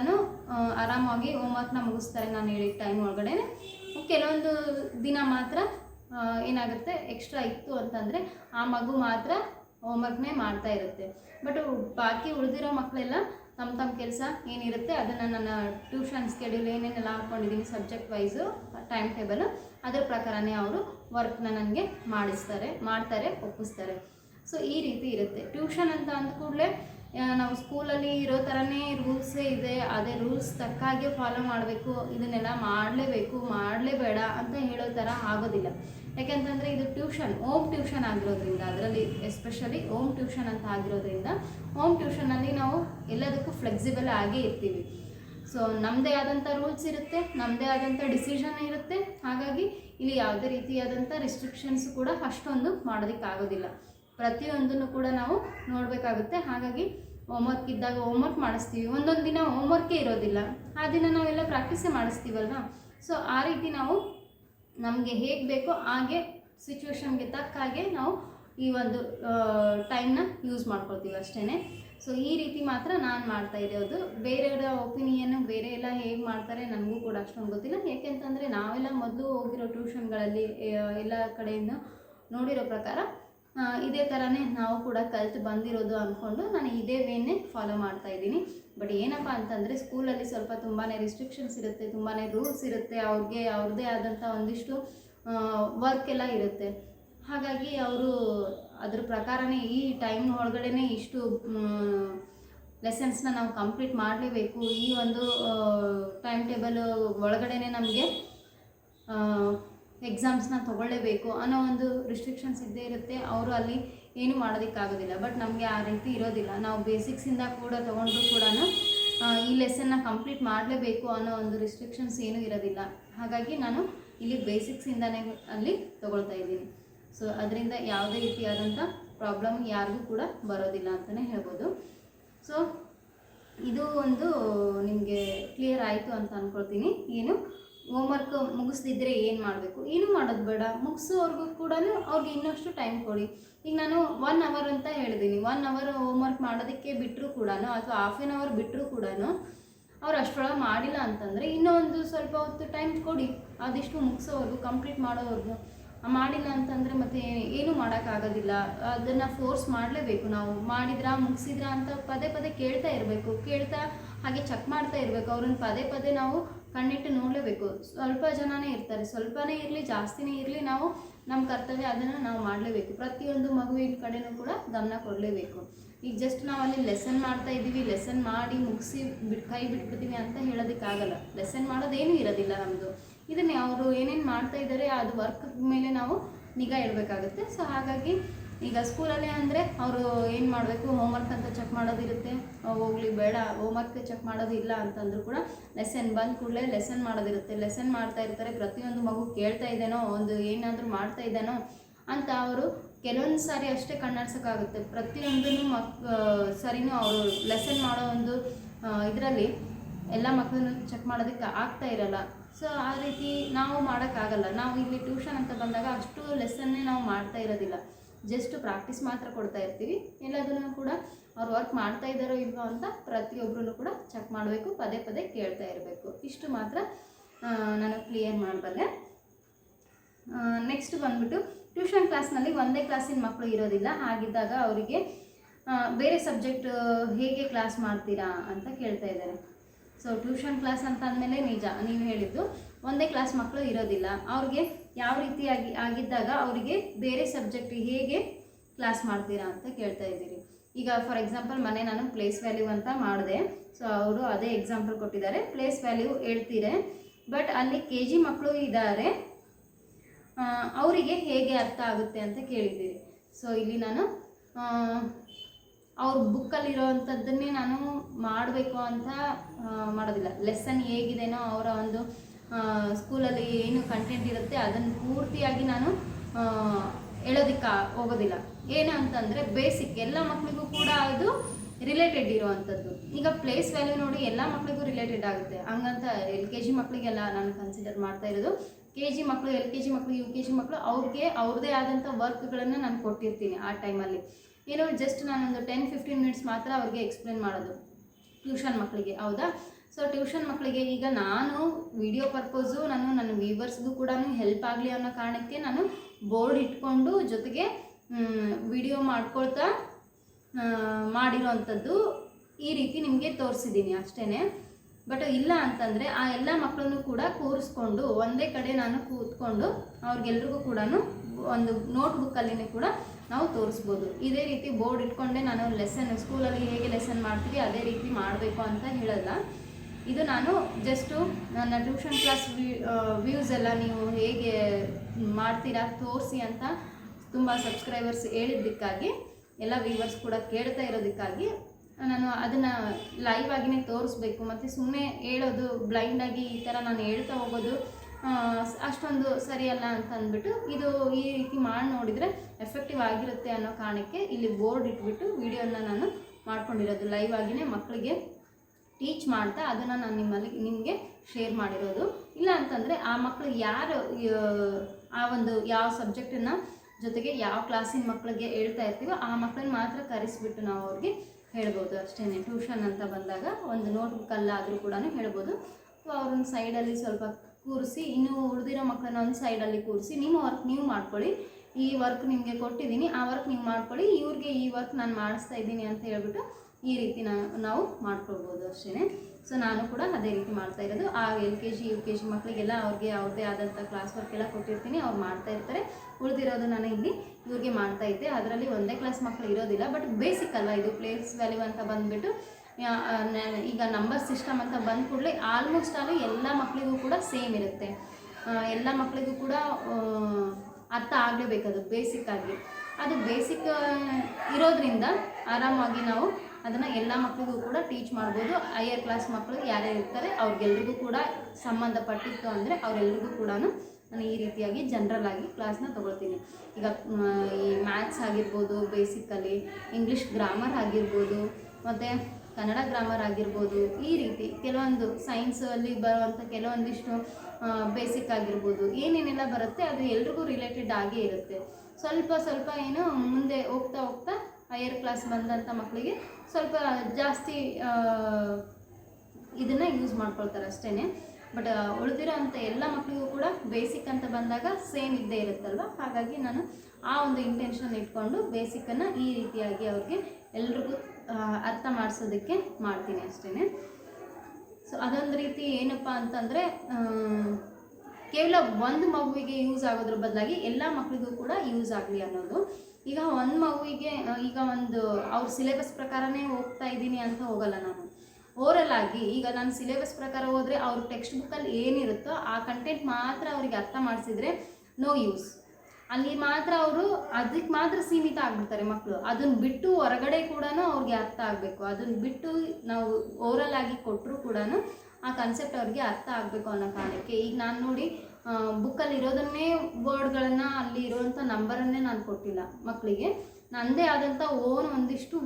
ಆರಾಮಾಗಿ ಹೋಮ್ವರ್ಕ್ನ ಮುಗಿಸ್ತಾರೆ ನಾನು ಹೇಳಿದ ಟೈಮ್ ಒಳಗಡೆ ಕೆಲವೊಂದು ದಿನ ಮಾತ್ರ ಏನಾಗುತ್ತೆ ಎಕ್ಸ್ಟ್ರಾ ಇತ್ತು ಅಂತಂದರೆ ಆ ಮಗು ಮಾತ್ರ ಹೋಮ್ವರ್ಕ್ನೇ ಮಾಡ್ತಾ ಇರುತ್ತೆ. ಬಟ್ ಬಾಕಿ ಉಳಿದಿರೋ ಮಕ್ಕಳೆಲ್ಲ ತಮ್ಮ ತಮ್ಮ ಕೆಲಸ ಏನಿರುತ್ತೆ ಅದನ್ನು ನನ್ನ ಟ್ಯೂಷನ್ ಸ್ಕೆಡ್ಯೂಲ್ ಏನೇನೆಲ್ಲ ಹಾಕ್ಕೊಂಡಿದ್ದೀನಿ ಸಬ್ಜೆಕ್ಟ್ ವೈಸು ಟೈಮ್ ಟೇಬಲ್ ಅದ್ರ ಪ್ರಕಾರನೇ ಅವರು ವರ್ಕ್ನ ನನಗೆ ಮಾಡಿಸ್ತಾರೆ, ಮಾಡ್ತಾರೆ, ಒಪ್ಪಿಸ್ತಾರೆ. ಸೊ ಈ ರೀತಿ ಇರುತ್ತೆ. ಟ್ಯೂಷನ್ ಅಂತ ಅಂದ ಕೂಡಲೇ ನಾವು ಸ್ಕೂಲಲ್ಲಿ ಇರೋ ಥರನೇ ರೂಲ್ಸೇ ಇದೆ. ಅದೇ ರೂಲ್ಸ್ ತಕ್ಕಾಗೆ ಫಾಲೋ ಮಾಡಬೇಕು. ಇದನ್ನೆಲ್ಲ ಮಾಡಲೇಬೇಕು, ಮಾಡಲೇಬೇಡ ಅಂತ ಹೇಳೋ ಥರ ಆಗೋದಿಲ್ಲ. ಯಾಕೆಂತಂದರೆ ಇದು ಟ್ಯೂಷನ್ ಓಮ್ ಟ್ಯೂಷನ್ ಆಗಿರೋದ್ರಿಂದ, ಅದರಲ್ಲಿ ಎಸ್ಪೆಷಲಿ ಓಮ್ ಟ್ಯೂಷನ್ ಅಂತ ಆಗಿರೋದ್ರಿಂದ ಓಮ್ ಟ್ಯೂಷನಲ್ಲಿ ನಾವು ಎಲ್ಲದಕ್ಕೂ ಫ್ಲೆಕ್ಸಿಬಲ್ ಆಗೇ ಇರ್ತೀವಿ. ಸೊ ನಮ್ಮದೇ ಆದಂಥ ರೂಲ್ಸ್ ಇರುತ್ತೆ ನಮ್ಮದೇ ಆದಂಥ ಡಿಸಿಷನ್ ಇರುತ್ತೆ. ಹಾಗಾಗಿ ಇಲ್ಲಿ ಯಾವುದೇ ರೀತಿಯಾದಂಥ ರಿಸ್ಟ್ರಿಕ್ಷನ್ಸ್ ಕೂಡ ಅಷ್ಟೊಂದು ಮಾಡೋದಕ್ಕಾಗೋದಿಲ್ಲ. ಪ್ರತಿಯೊಂದನ್ನು ಕೂಡ ನಾವು ನೋಡಬೇಕಾಗುತ್ತೆ. ಹಾಗಾಗಿ ಹೋಮ್ವರ್ಕ್ ಇದ್ದಾಗ ಹೋಮ್ವರ್ಕ್ ಮಾಡಿಸ್ತೀವಿ. ಒಂದೊಂದು ದಿನ ಹೋಮ್ವರ್ಕೇ ಇರೋದಿಲ್ಲ. ಆ ದಿನ ನಾವೆಲ್ಲ ಪ್ರಾಕ್ಟೀಸೇ ಮಾಡಿಸ್ತೀವಲ್ವ? ಸೊ ಆ ರೀತಿ ನಾವು ನಮಗೆ ಹೇಗೆ ಬೇಕೋ ಹಾಗೆ ಸಿಚುವೇಶನ್ಗೆ ತಕ್ಕ ಹಾಗೆ ನಾವು ಈ ಒಂದು ಟೈಮ್ನ ಯೂಸ್ ಮಾಡ್ಕೊಳ್ತೀವಿ ಅಷ್ಟೇ ಸೊ ಈ ರೀತಿ ಮಾತ್ರ ನಾನು ಮಾಡ್ತಾ ಇರೋದು. ಬೇರೆಯವರ ಒಪಿನಿಯನ್ನು ಬೇರೆ ಎಲ್ಲ ಹೇಗೆ ಮಾಡ್ತಾರೆ ನನಗೂ ಕೂಡ ಅಷ್ಟೊಂದು ಗೊತ್ತಿಲ್ಲ. ಏಕೆಂತಂದರೆ ನಾವೆಲ್ಲ ಮೊದಲು ಹೋಗಿರೋ ಟ್ಯೂಷನ್ಗಳಲ್ಲಿ ಎಲ್ಲ ಕಡೆಯಿಂದ ನೋಡಿರೋ ಪ್ರಕಾರ ಇದೇ ಥರನೇ ನಾವು ಕೂಡ ಕಲ್ತು ಬಂದಿರೋದು ಅಂದ್ಕೊಂಡು ನಾನು ಇದೇ ವೇನೇ ಫಾಲೋ ಮಾಡ್ತಾ ಇದ್ದೀನಿ. ಬಟ್ ಏನಪ್ಪ ಅಂತಂದರೆ ಸ್ಕೂಲಲ್ಲಿ ಸ್ವಲ್ಪ ತುಂಬಾ ರಿಸ್ಟ್ರಿಕ್ಷನ್ಸ್ ಇರುತ್ತೆ ತುಂಬಾ ರೂಲ್ಸ್ ಇರುತ್ತೆ, ಅವ್ರಿಗೆ ಅವ್ರದ್ದೇ ಆದಂಥ ಒಂದಿಷ್ಟು ವರ್ಕ್ ಎಲ್ಲ ಇರುತ್ತೆ. ಹಾಗಾಗಿ ಅವರು ಅದ್ರ ಪ್ರಕಾರನೇ ಈ ಟೈಮ್ ಒಳಗಡೆನೇ ಇಷ್ಟು ಲೆಸನ್ಸ್ನ ನಾವು ಕಂಪ್ಲೀಟ್ ಮಾಡಲೇಬೇಕು. ಈ ಒಂದು ಟೈಮ್ ಟೇಬಲ್ ಒಳಗಡೆ ನಮಗೆ ಎಕ್ಸಾಮ್ಸ್ನ ತೊಗೊಳ್ಳೇಬೇಕು ಅನ್ನೋ ಒಂದು ರಿಸ್ಟ್ರಿಕ್ಷನ್ಸ್ ಇದ್ದೇ ಇರುತ್ತೆ. ಅವರು ಅಲ್ಲಿ ಏನು ಮಾಡೋದಕ್ಕಾಗೋದಿಲ್ಲ. ಬಟ್ ನಮಗೆ ಆ ರೀತಿ ಇರೋದಿಲ್ಲ. ನಾವು ಬೇಸಿಕ್ಸಿಂದ ಕೂಡ ತೊಗೊಂಡ್ರು ಕೂಡ ಈ ಲೆಸನ್ನ ಕಂಪ್ಲೀಟ್ ಮಾಡಲೇಬೇಕು ಅನ್ನೋ ಒಂದು ರಿಸ್ಟ್ರಿಕ್ಷನ್ಸ್ ಏನೂ ಇರೋದಿಲ್ಲ. ಹಾಗಾಗಿ ನಾನು ಇಲ್ಲಿ ಬೇಸಿಕ್ಸಿಂದನೇ ಅಲ್ಲಿ ತೊಗೊಳ್ತಾ ಇದ್ದೀನಿ. ಸೊ ಅದರಿಂದ ಯಾವುದೇ ರೀತಿಯಾದಂಥ ಪ್ರಾಬ್ಲಮ್ ಯಾರಿಗೂ ಕೂಡ ಬರೋದಿಲ್ಲ ಅಂತಲೇ ಹೇಳ್ಬೋದು. ಸೊ ಇದು ಒಂದು ನಿಮಗೆ ಕ್ಲಿಯರ್ ಆಯಿತು ಅಂತ ಅಂದ್ಕೊಳ್ತೀನಿ ಏನು? ಹೋಮ್ವರ್ಕ್ ಮುಗಿಸ್ದಿದ್ರೆ ಏನು ಮಾಡಬೇಕು? ಏನು ಮಾಡೋದು ಬೇಡ. ಮುಗಿಸೋವರೆಗೂ ಕೂಡ ಅವ್ರಿಗೆ ಇನ್ನಷ್ಟು ಟೈಮ್ ಕೊಡಿ. ಈಗ ನಾನು ಒನ್ ಅವರ್ ಅಂತ ಹೇಳಿದ್ದೀನಿ ಒನ್ ಅವರ್ ಹೋಮ್ವರ್ಕ್ ಮಾಡೋದಕ್ಕೆ ಬಿಟ್ಟರೂ ಕೂಡ ಅಥವಾ ಹಾಫ್ ಆನ್ ಅವರ್ ಬಿಟ್ಟರೂ ಕೂಡ ಅವ್ರು ಅಷ್ಟರೊಳಗೆ ಮಾಡಿಲ್ಲ ಅಂತಂದರೆ ಇನ್ನೂ ಸ್ವಲ್ಪ ಹೊತ್ತು ಟೈಮ್ ಕೊಡಿ. ಅದಿಷ್ಟು ಮುಗಿಸೋವರೆಗೂ ಕಂಪ್ಲೀಟ್ ಮಾಡೋವರೆಗೂ ಮಾಡಿಲ್ಲ ಅಂತಂದರೆ ಮತ್ತೆ ಏನೂ ಮಾಡೋಕ್ಕಾಗೋದಿಲ್ಲ. ಅದನ್ನು ಫೋರ್ಸ್ ಮಾಡಲೇಬೇಕು ನಾವು. ಮಾಡಿದ್ರಾ, ಮುಗಿಸಿದ್ರಾ ಅಂತ ಪದೇ ಪದೇ ಕೇಳ್ತಾ ಇರಬೇಕು. ಕೇಳ್ತಾ ಹಾಗೆ ಚೆಕ್ ಮಾಡ್ತಾ ಇರಬೇಕು. ಅವ್ರನ್ನ ಪದೇ ಪದೇ ನಾವು ಕಣ್ಣಿಟ್ಟು ನೋಡಲೇಬೇಕು. ಸ್ವಲ್ಪ ಜನನೇ ಇರ್ತಾರೆ. ಸ್ವಲ್ಪನೇ ಇರಲಿ, ಜಾಸ್ತಿನೇ ಇರಲಿ ನಾವು ನಮ್ಮ ಕರ್ತವ್ಯ ಅದನ್ನು ನಾವು ಮಾಡಲೇಬೇಕು. ಪ್ರತಿಯೊಂದು ಮಗುವಿನ ಕಡೆನೂ ಕೂಡ ಗಮನ ಕೊಡಲೇಬೇಕು. ಈಗ ಜಸ್ಟ್ ನಾವು ಅಲ್ಲಿ ಲೆಸನ್ ಮಾಡ್ತಾ ಇದ್ದೀವಿ. ಲೆಸನ್ ಮಾಡಿ ಮುಗಿಸಿ ಬಿಟ್ಟು ಕೈ ಬಿಟ್ಬಿಡ್ತೀವಿ ಅಂತ ಹೇಳೋದಕ್ಕಾಗಲ್ಲ. ಲೆಸನ್ ಮಾಡೋದೇನೂ ಇರೋದಿಲ್ಲ ನಮ್ಮದು ಇದನ್ನೇ ಅವರು ಏನೇನು ಮಾಡ್ತಾ ಇದ್ದಾರೆ ಅದು ವರ್ಕ್ ಮೇಲೆ ನಾವು ನಿಗಾ ಇಡಬೇಕಾಗುತ್ತೆ. ಸೊ ಹಾಗಾಗಿ ಈಗ ಸ್ಕೂಲಲ್ಲೇ ಅಂದರೆ ಅವರು ಏನು ಮಾಡಬೇಕು? ಹೋಮ್ವರ್ಕ್ ಅಂತ ಚೆಕ್ ಮಾಡೋದಿರುತ್ತೆ. ಹೋಗ್ಲಿ, ಬೇಡ ಹೋಮ್ವರ್ಕ್ ಚೆಕ್ ಮಾಡೋದಿಲ್ಲ ಅಂತಂದ್ರೂ ಕೂಡ ಲೆಸನ್ ಬಂದ ಕೂಡಲೇ ಲೆಸನ್ ಮಾಡೋದಿರುತ್ತೆ. ಲೆಸನ್ ಮಾಡ್ತಾ ಇರ್ತಾರೆ. ಪ್ರತಿಯೊಂದು ಮಗು ಕೇಳ್ತಾ ಇದ್ದೇನೋ, ಒಂದು ಏನಾದರೂ ಮಾಡ್ತಾ ಇದ್ದಾನೋ ಅಂತ ಅವರು ಕೆಲವೊಂದು ಸಾರಿ ಅಷ್ಟೇ ಕಣ್ಣಾಡ್ಸೋಕ್ಕಾಗುತ್ತೆ. ಪ್ರತಿಯೊಂದನ್ನು ಮಕ್ ಸರಿನೂ ಅವರು ಲೆಸನ್ ಮಾಡೋ ಒಂದು ಇದರಲ್ಲಿ ಎಲ್ಲ ಮಕ್ಕಳನ್ನು ಚೆಕ್ ಮಾಡೋದಕ್ಕೆ ಆಗ್ತಾ ಇರಲ್ಲ. ಸೊ ಆ ರೀತಿ ನಾವು ಮಾಡೋಕ್ಕಾಗಲ್ಲ. ನಾವು ಇಲ್ಲಿ ಟ್ಯೂಷನ್ ಅಂತ ಬಂದಾಗ ಅಷ್ಟು ಲೆಸನ್ನೇ ನಾವು ಮಾಡ್ತಾ ಇರೋದಿಲ್ಲ. ಜಸ್ಟ್ ಪ್ರಾಕ್ಟೀಸ್ ಮಾತ್ರ ಕೊಡ್ತಾ ಇರ್ತೀವಿ. ಎಲ್ಲದನ್ನು ಕೂಡ ಅವ್ರು ವರ್ಕ್ ಮಾಡ್ತಾ ಇದ್ದಾರೋ ಇಲ್ವೋ ಅಂತ ಪ್ರತಿಯೊಬ್ಬರೂ ಕೂಡ ಚೆಕ್ ಮಾಡಬೇಕು, ಪದೇ ಪದೇ ಕೇಳ್ತಾ ಇರಬೇಕು. ಇಷ್ಟು ಮಾತ್ರ ನಾನು ಕ್ಲಿಯರ್ ಮಾಡಬಲ್ಲೆ. ನೆಕ್ಸ್ಟ್ ಬಂದ್ಬಿಟ್ಟು ಟ್ಯೂಷನ್ ಕ್ಲಾಸ್ನಲ್ಲಿ ಒಂದೇ ಕ್ಲಾಸಿನ ಮಕ್ಕಳು ಇರೋದಿಲ್ಲ. ಹಾಗಿದ್ದಾಗ ಅವರಿಗೆ ಬೇರೆ ಸಬ್ಜೆಕ್ಟ್ ಹೇಗೆ ಕ್ಲಾಸ್ ಮಾಡ್ತೀರಾ ಅಂತ ಕೇಳ್ತಾ ಇದ್ದಾರೆ. ಸೊ ಟ್ಯೂಷನ್ ಕ್ಲಾಸ್ ಅಂತ ಅಂದಮೇಲೆ ನಿಜ, ನೀವು ಹೇಳಿದ್ದು, ಒಂದೇ ಕ್ಲಾಸ್ ಮಕ್ಕಳು ಇರೋದಿಲ್ಲ. ಅವ್ರಿಗೆ ಯಾವ ರೀತಿಯಾಗಿ ಆಗಿದ್ದಾಗ ಅವರಿಗೆ ಬೇರೆ ಸಬ್ಜೆಕ್ಟ್ ಹೇಗೆ ಕ್ಲಾಸ್ ಮಾಡ್ತೀರಾ ಅಂತ ಕೇಳ್ತಾ ಇದ್ದೀರಿ. ಈಗ ಫಾರ್ ಎಕ್ಸಾಂಪಲ್ ಮನೆ ನಾನು ಪ್ಲೇಸ್ ವ್ಯಾಲ್ಯೂ ಅಂತ ಮಾಡಿದೆ. ಸೊ ಅವರು ಅದೇ ಎಕ್ಸಾಂಪಲ್ ಕೊಟ್ಟಿದ್ದಾರೆ. ಪ್ಲೇಸ್ ವ್ಯಾಲ್ಯೂ ಹೇಳ್ತೀರೆ. ಬಟ್ ಅಲ್ಲಿ ಕೆ ಜಿ ಮಕ್ಕಳು ಇದ್ದಾರೆ. ಅವರಿಗೆ ಹೇಗೆ ಅರ್ಥ ಆಗುತ್ತೆ ಅಂತ ಕೇಳಿದ್ದೀರಿ. ಸೊ ಇಲ್ಲಿ ನಾನು ಅವ್ರ ಬುಕ್ಕಲ್ಲಿರೋವಂಥದ್ದನ್ನೇ ನಾನು ಮಾಡಬೇಕು ಅಂತ ಮಾಡೋದಿಲ್ಲ. ಲೆಸನ್ ಹೇಗಿದೆನೋ ಅವರ ಒಂದು ಸ್ಕೂಲಲ್ಲಿ ಏನು ಕಂಟೆಂಟ್ ಇರುತ್ತೆ ಅದನ್ನು ಪೂರ್ತಿಯಾಗಿ ನಾನು ಹೇಳೋದಕ್ಕೆ ಹೋಗೋದಿಲ್ಲ. ಏನು ಅಂತಂದರೆ ಬೇಸಿಕ್ ಎಲ್ಲ ಮಕ್ಕಳಿಗೂ ಕೂಡ ಅದು ರಿಲೇಟೆಡ್ ಇರುವಂಥದ್ದು. ಈಗ ಪ್ಲೇಸ್ ವ್ಯಾಲ್ಯೂ ನೋಡಿ ಎಲ್ಲ ಮಕ್ಕಳಿಗೂ ರಿಲೇಟೆಡ್ ಆಗುತ್ತೆ. ಹಂಗಂತ ಎಲ್ ಕೆ ಜಿ ಮಕ್ಕಳಿಗೆಲ್ಲ ನಾನು ಕನ್ಸಿಡರ್ ಮಾಡ್ತಾ ಇರೋದು. ಕೆ ಜಿ ಮಕ್ಕಳು ಎಲ್ ಕೆ ಜಿ ಮಕ್ಕಳು ಯು ಕೆ ಜಿ ಮಕ್ಕಳು ಅವ್ರಿಗೆ ಅವ್ರದ್ದೇ ಆದಂಥ ವರ್ಕ್ಗಳನ್ನು ನಾನು ಕೊಟ್ಟಿರ್ತೀನಿ ಆ ಟೈಮಲ್ಲಿ ಏನೋ ಜಸ್ಟ್ ನಾನೊಂದು ಟೆನ್ ಫಿಫ್ಟೀನ್ ಮಿನಿಟ್ಸ್ ಮಾತ್ರ ಅವ್ರಿಗೆ ಎಕ್ಸ್ಪ್ಲೇನ್ ಮಾಡೋದು. ಟ್ಯೂಷನ್ ಮಕ್ಕಳಿಗೆ ಹೌದಾ? ಸೊ ಟ್ಯೂಷನ್ ಮಕ್ಕಳಿಗೆ ಈಗ ನಾನು ವಿಡಿಯೋ ಪರ್ಪೋಸು ನಾನು ನನ್ನ ವ್ಯೂವರ್ಸ್ಗೂ ಕೂಡ ಹೆಲ್ಪ್ ಆಗಲಿ ಅನ್ನೋ ಕಾರಣಕ್ಕೆ ನಾನು ಬೋರ್ಡ್ ಇಟ್ಕೊಂಡು ಜೊತೆಗೆ ವಿಡಿಯೋ ಮಾಡ್ಕೊಳ್ತಾ ಮಾಡಿರೋ ಅಂಥದ್ದು ಈ ರೀತಿ ನಿಮಗೆ ತೋರಿಸಿದ್ದೀನಿ ಅಷ್ಟೇ ಬಟ್ ಇಲ್ಲ ಅಂತಂದರೆ ಆ ಎಲ್ಲ ಮಕ್ಕಳನ್ನು ಕೂಡ ಕೂರಿಸ್ಕೊಂಡು ಒಂದೇ ಕಡೆ ನಾನು ಕೂತ್ಕೊಂಡು ಅವ್ರಿಗೆಲ್ರಿಗೂ ಕೂಡ ಒಂದು ನೋಟ್ಬುಕ್ಕಲ್ಲಿನೇ ಕೂಡ ನಾವು ತೋರಿಸ್ಬೋದು. ಇದೇ ರೀತಿ ಬೋರ್ಡ್ ಇಟ್ಕೊಂಡೆ ನಾನು ಲೆಸನ್ ಸ್ಕೂಲಲ್ಲಿ ಹೇಗೆ ಲೆಸನ್ ಮಾಡ್ತೀವಿ ಅದೇ ರೀತಿ ಮಾಡಬೇಕು ಅಂತ ಹೇಳಲ್ಲ. ಇದು ನಾನು ಜಸ್ಟು ನನ್ನ ಟ್ಯೂಷನ್ ಕ್ಲಾಸ್ ವ್ಯೂಸ್ ಎಲ್ಲ ನೀವು ಹೇಗೆ ಮಾಡ್ತೀರಾ ತೋರಿಸಿ ಅಂತ ತುಂಬ ಸಬ್ಸ್ಕ್ರೈಬರ್ಸ್ ಹೇಳಿದ್ದಕ್ಕಾಗಿ, ಎಲ್ಲ ವ್ಯೂವರ್ಸ್ ಕೂಡ ಕೇಳ್ತಾ ಇರೋದಕ್ಕಾಗಿ ನಾನು ಅದನ್ನು ಲೈವ್ ಆಗಿನೇ ತೋರಿಸ್ಬೇಕು. ಮತ್ತು ಸುಮ್ಮನೆ ಹೇಳೋದು ಬ್ಲೈಂಡಾಗಿ ಈ ಥರ ನಾನು ಹೇಳ್ತಾ ಹೋಗೋದು ಅಷ್ಟೊಂದು ಸರಿಯಲ್ಲ ಅಂತ ಅಂದ್ಬಿಟ್ಟು ಇದು ಈ ರೀತಿ ಮಾಡಿ ನೋಡಿದರೆ ಎಫೆಕ್ಟಿವ್ ಆಗಿರುತ್ತೆ ಅನ್ನೋ ಕಾರಣಕ್ಕೆ ಇಲ್ಲಿ ಬೋರ್ಡ್ ಇಟ್ಬಿಟ್ಟು ವಿಡಿಯೋನ ನಾನು ಮಾಡ್ಕೊಂಡಿರೋದು. ಲೈವ್ ಆಗಿನೇ ಮಕ್ಕಳಿಗೆ ಟೀಚ್ ಮಾಡ್ತಾ ಅದನ್ನು ನಾನು ನಿಮ್ಮಲ್ಲಿ ನಿಮಗೆ ಶೇರ್ ಮಾಡಿರೋದು. ಇಲ್ಲ ಅಂತಂದರೆ ಆ ಮಕ್ಕಳು ಯಾರು ಆ, ಒಂದು ಯಾವ ಸಬ್ಜೆಕ್ಟನ್ನು ಜೊತೆಗೆ ಯಾವ ಕ್ಲಾಸಿನ ಮಕ್ಕಳಿಗೆ ಹೇಳ್ತಾ ಇರ್ತೀವೋ ಆ ಮಕ್ಕಳನ್ನ ಮಾತ್ರ ಕರೆಸಿಬಿಟ್ಟು ನಾವು ಅವ್ರಿಗೆ ಹೇಳ್ಬೋದು. ಅಷ್ಟೇ ಟ್ಯೂಷನ್ ಅಂತ ಬಂದಾಗ ಒಂದು ನೋಟ್ಬುಕ್ಕಲ್ಲಾದರೂ ಕೂಡ ಹೇಳ್ಬೋದು. ಅಥವಾ ಅವ್ರನ್ನ ಸೈಡಲ್ಲಿ ಸ್ವಲ್ಪ ಕೂರಿಸಿ ಇನ್ನೂ ಉಳಿದಿರೋ ಮಕ್ಕಳನ್ನ ಒಂದು ಸೈಡಲ್ಲಿ ಕೂರಿಸಿ ನಿಮ್ಮ ವರ್ಕ್ ನೀವು ಮಾಡ್ಕೊಳ್ಳಿ. ಈ ವರ್ಕ್ ನಿಮಗೆ ಕೊಟ್ಟಿದ್ದೀನಿ ಆ ವರ್ಕ್ ನೀವು ಮಾಡ್ಕೊಳ್ಳಿ. ಇವ್ರಿಗೆ ಈ ವರ್ಕ್ ನಾನು ಮಾಡಿಸ್ತಾ ಇದ್ದೀನಿ ಅಂತ ಹೇಳ್ಬಿಟ್ಟು ಈ ರೀತಿ ನಾನು ನಾವು ಮಾಡ್ಕೊಳ್ಬೋದು ಅಷ್ಟೇ ಸೊ ನಾನು ಕೂಡ ಅದೇ ರೀತಿ ಮಾಡ್ತಾ ಇರೋದು. ಆ L K G, U K G ಮಕ್ಕಳಿಗೆಲ್ಲ ಅವ್ರಿಗೆ ಅವ್ರದ್ದೇ ಆದಂಥ ಕ್ಲಾಸ್ ವರ್ಕ್ ಎಲ್ಲ ಕೊಟ್ಟಿರ್ತೀನಿ. ಅವ್ರು ಮಾಡ್ತಾ ಇರ್ತಾರೆ. ಉಳಿದಿರೋದು ನಾನು ಇಲ್ಲಿ ಇವ್ರಿಗೆ ಮಾಡ್ತಾ ಇದ್ದೆ. ಅದರಲ್ಲಿ ಒಂದೇ ಕ್ಲಾಸ್ ಮಕ್ಕಳು ಇರೋದಿಲ್ಲ. ಬಟ್ ಬೇಸಿಕ್ ಅಲ್ಲ ಇದು? ಪ್ಲೇಸ್ ವ್ಯಾಲ್ಯೂ ಅಂತ ಬಂದುಬಿಟ್ಟು ಈಗ ನಂಬರ್ ಸಿಸ್ಟಮ್ ಅಂತ ಬಂದ ಕೂಡಲೇ ಆಲ್ಮೋಸ್ಟ್ ಆಲ್ ಎಲ್ಲ ಮಕ್ಕಳಿಗೂ ಕೂಡ ಸೇಮ್ ಇರುತ್ತೆ. ಎಲ್ಲ ಮಕ್ಕಳಿಗೂ ಕೂಡ ಅರ್ಥ ಆಗಲೇಬೇಕದು ಬೇಸಿಕ್ ಆಗಿ. ಅದು ಬೇಸಿಕ್ ಇರೋದ್ರಿಂದ ಆರಾಮಾಗಿ ನಾವು ಅದನ್ನು ಎಲ್ಲ ಮಕ್ಕಳಿಗೂ ಕೂಡ ಟೀಚ್ ಮಾಡ್ಬೋದು. ಹೈಯರ್ ಕ್ಲಾಸ್ ಮಕ್ಕಳು ಯಾರ್ಯಾರು ಇರ್ತಾರೆ, ಅವ್ರಿಗೆಲ್ರಿಗೂ ಕೂಡ ಸಂಬಂಧಪಟ್ಟಿತ್ತು ಅಂದರೆ ಅವರೆಲ್ರಿಗೂ ಕೂಡ ನಾನು ಈ ರೀತಿಯಾಗಿ ಜನರಲ್ ಆಗಿ ಕ್ಲಾಸ್ನ ತೊಗೊಳ್ತೀನಿ. ಈಗ ಈ ಮ್ಯಾಥ್ಸ್ ಆಗಿರ್ಬೋದು ಬೇಸಿಕಲಿ ಇಂಗ್ಲೀಷ್ ಗ್ರಾಮರ್ ಆಗಿರ್ಬೋದು, ಮತ್ತು ಕನ್ನಡ ಗ್ರಾಮರ್ ಆಗಿರ್ಬೋದು, ಈ ರೀತಿ ಕೆಲವೊಂದು ಸೈನ್ಸಲ್ಲಿ ಬರುವಂಥ ಕೆಲವೊಂದಿಷ್ಟು ಬೇಸಿಕ್ ಆಗಿರ್ಬೋದು, ಏನೇನೆಲ್ಲ ಬರುತ್ತೆ ಅದು ಎಲ್ರಿಗೂ ರಿಲೇಟೆಡ್ ಆಗೇ ಇರುತ್ತೆ. ಸ್ವಲ್ಪ ಸ್ವಲ್ಪ ಏನು ಮುಂದೆ ಹೋಗ್ತಾ ಹೋಗ್ತಾ ಹೈಯರ್ ಕ್ಲಾಸ್ ಬಂದಂಥ ಮಕ್ಕಳಿಗೆ ಸ್ವಲ್ಪ ಜಾಸ್ತಿ ಇದನ್ನು ಯೂಸ್ ಮಾಡ್ಕೊಳ್ತಾರೆ ಅಷ್ಟೇ ಬಟ್ ಉಳಿದಿರೋ ಅಂಥ ಎಲ್ಲ ಮಕ್ಕಳಿಗೂ ಕೂಡ ಬೇಸಿಕ್ ಅಂತ ಬಂದಾಗ ಸೇಮ್ ಇದ್ದೇ ಇರುತ್ತಲ್ವ? ಹಾಗಾಗಿ ನಾನು ಆ ಒಂದು ಇಂಟೆನ್ಷನ್ ಇಟ್ಕೊಂಡು ಬೇಸಿಕ್ಕನ್ನು ಈ ರೀತಿಯಾಗಿ ಅವ್ರಿಗೆ ಎಲ್ರಿಗೂ ಅರ್ಥ ಮಾಡಿಸೋದಕ್ಕೆ ಮಾಡ್ತೀನಿ ಅಷ್ಟೇ ಸೊ ಅದೊಂದು ರೀತಿ ಏನಪ್ಪ ಅಂತಂದರೆ ಕೇವಲ ಒಂದು ಮಗುವಿಗೆ ಯೂಸ್ ಆಗೋದ್ರ ಬದಲಾಗಿ ಎಲ್ಲ ಮಕ್ಕಳಿಗೂ ಕೂಡ ಯೂಸ್ ಆಗಲಿ ಅನ್ನೋದು. ಈಗ ಒಂದು ಮಗುವಿಗೆ ಈಗ ಒಂದು ಅವ್ರ ಸಿಲೆಬಸ್ ಪ್ರಕಾರನೇ ಹೋಗ್ತಾ ಇದ್ದೀನಿ ಅಂತ ಹೋಗಲ್ಲ ನಾನು. ಓರಲ್ ಆಗಿ ಈಗ ನಾನು ಸಿಲೆಬಸ್ ಪ್ರಕಾರ ಹೋದರೆ ಅವ್ರ ಟೆಕ್ಸ್ಟ್ ಬುಕ್ಕಲ್ಲಿ ಏನಿರುತ್ತೋ ಆ ಕಂಟೆಂಟ್ ಮಾತ್ರ ಅವರಿಗೆ ಅರ್ಥ ಮಾಡಿಸಿದ್ರೆ ನೋ ಯೂಸ್ ಅಲ್ಲಿ ಮಾತ್ರ ಅವರು ಅದಕ್ಕೆ ಮಾತ್ರ ಸೀಮಿತ ಆಗ್ಬಿಡ್ತಾರೆ ಮಕ್ಕಳು ಅದನ್ನು ಬಿಟ್ಟು ಹೊರಗಡೆ ಕೂಡ ಅವ್ರಿಗೆ ಅರ್ಥ ಆಗಬೇಕು. ಅದನ್ನು ಬಿಟ್ಟು ನಾವು ಓರಲ್ ಆಗಿ ಕೊಟ್ಟರು ಕೂಡ ಆ ಕಾನ್ಸೆಪ್ಟ್ ಅವ್ರಿಗೆ ಅರ್ಥ ಆಗಬೇಕು ಅನ್ನೋ ಕಾರಣಕ್ಕೆ. ಈಗ ನಾನು ನೋಡಿ ಬುಕ್ಕಲ್ಲಿ ಇರೋದನ್ನೇ ವರ್ಡ್ಗಳನ್ನು ಅಲ್ಲಿ ಇರೋವಂಥ ನಂಬರನ್ನೇ ನಾನು ಕೊಟ್ಟಿಲ್ಲ ಮಕ್ಕಳಿಗೆ ನನ್ನದೇ ಆದಂಥ ಓನ್ ಒಂದಿಷ್ಟು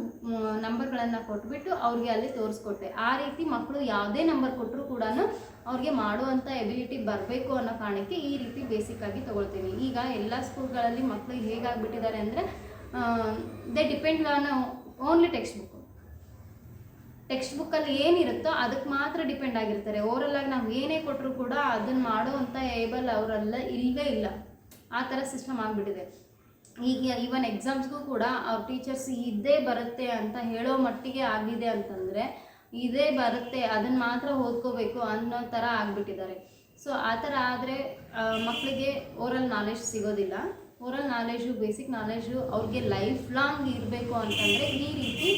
ನಂಬರ್ಗಳನ್ನು ಕೊಟ್ಬಿಟ್ಟು ಅವ್ರಿಗೆ ಅಲ್ಲಿ ತೋರಿಸ್ಕೊಟ್ಟೆ. ಆ ರೀತಿ ಮಕ್ಕಳು ಯಾವುದೇ ನಂಬರ್ ಕೊಟ್ಟರು ಕೂಡ ಅವ್ರಿಗೆ ಮಾಡುವಂಥ ಎಬಿಲಿಟಿ ಬರಬೇಕು ಅನ್ನೋ ಕಾರಣಕ್ಕೆ ಈ ರೀತಿ ಬೇಸಿಕ್ ಆಗಿ ತೊಗೊಳ್ತೀನಿ ಈಗ ಎಲ್ಲ ಸ್ಕೂಲ್ಗಳಲ್ಲಿ ಮಕ್ಕಳು ಹೇಗಾಗ್ಬಿಟ್ಟಿದ್ದಾರೆ ಅಂದರೆ they depend on only textbook text ಬುಕ್ಕಲ್ಲಿ ಏನಿರುತ್ತೋ ಅದಕ್ಕೆ ಮಾತ್ರ ಡಿಪೆಂಡ್ ಆಗಿರ್ತಾರೆ. ಓವರಲ್ ಆಗಿ ನಾವು ಏನೇ ಕೊಟ್ಟರು ಕೂಡ ಅದನ್ನು ಮಾಡುವಂಥ ಏಬಲ್ ಅವರೆಲ್ಲ ಇಲ್ಲವೇ ಇಲ್ಲ. ಆ ಥರ ಸಿಸ್ಟಮ್ ಆಗಿಬಿಟ್ಟಿದೆ. ಈಗ ಈವನ್ ಎಕ್ಸಾಮ್ಸ್ಗೂ ಕೂಡ ಅವ್ರ ಟೀಚರ್ಸ್ ಇದೇ ಬರುತ್ತೆ ಅಂತ ಹೇಳೋ ಮಟ್ಟಿಗೆ ಆಗಿದೆ ಅಂತಂದರೆ ಇದೇ ಬರುತ್ತೆ ಅದನ್ನು ಮಾತ್ರ ಓದ್ಕೋಬೇಕು ಅನ್ನೋ ಥರ ಆಗಿಬಿಟ್ಟಿದ್ದಾರೆ. ಸೊ ಆ ಥರ ಆದರೆ ಮಕ್ಕಳಿಗೆ ಓರಲ್ ನಾಲೆಜ್ ಸಿಗೋದಿಲ್ಲ. ಓರಲ್ ನಾಲೆಜು ಬೇಸಿಕ್ ನಾಲೆಜು ಅವ್ರಿಗೆ ಲೈಫ್ ಲಾಂಗ್ ಇರಬೇಕು ಅಂತಂದರೆ ಈ ರೀತಿ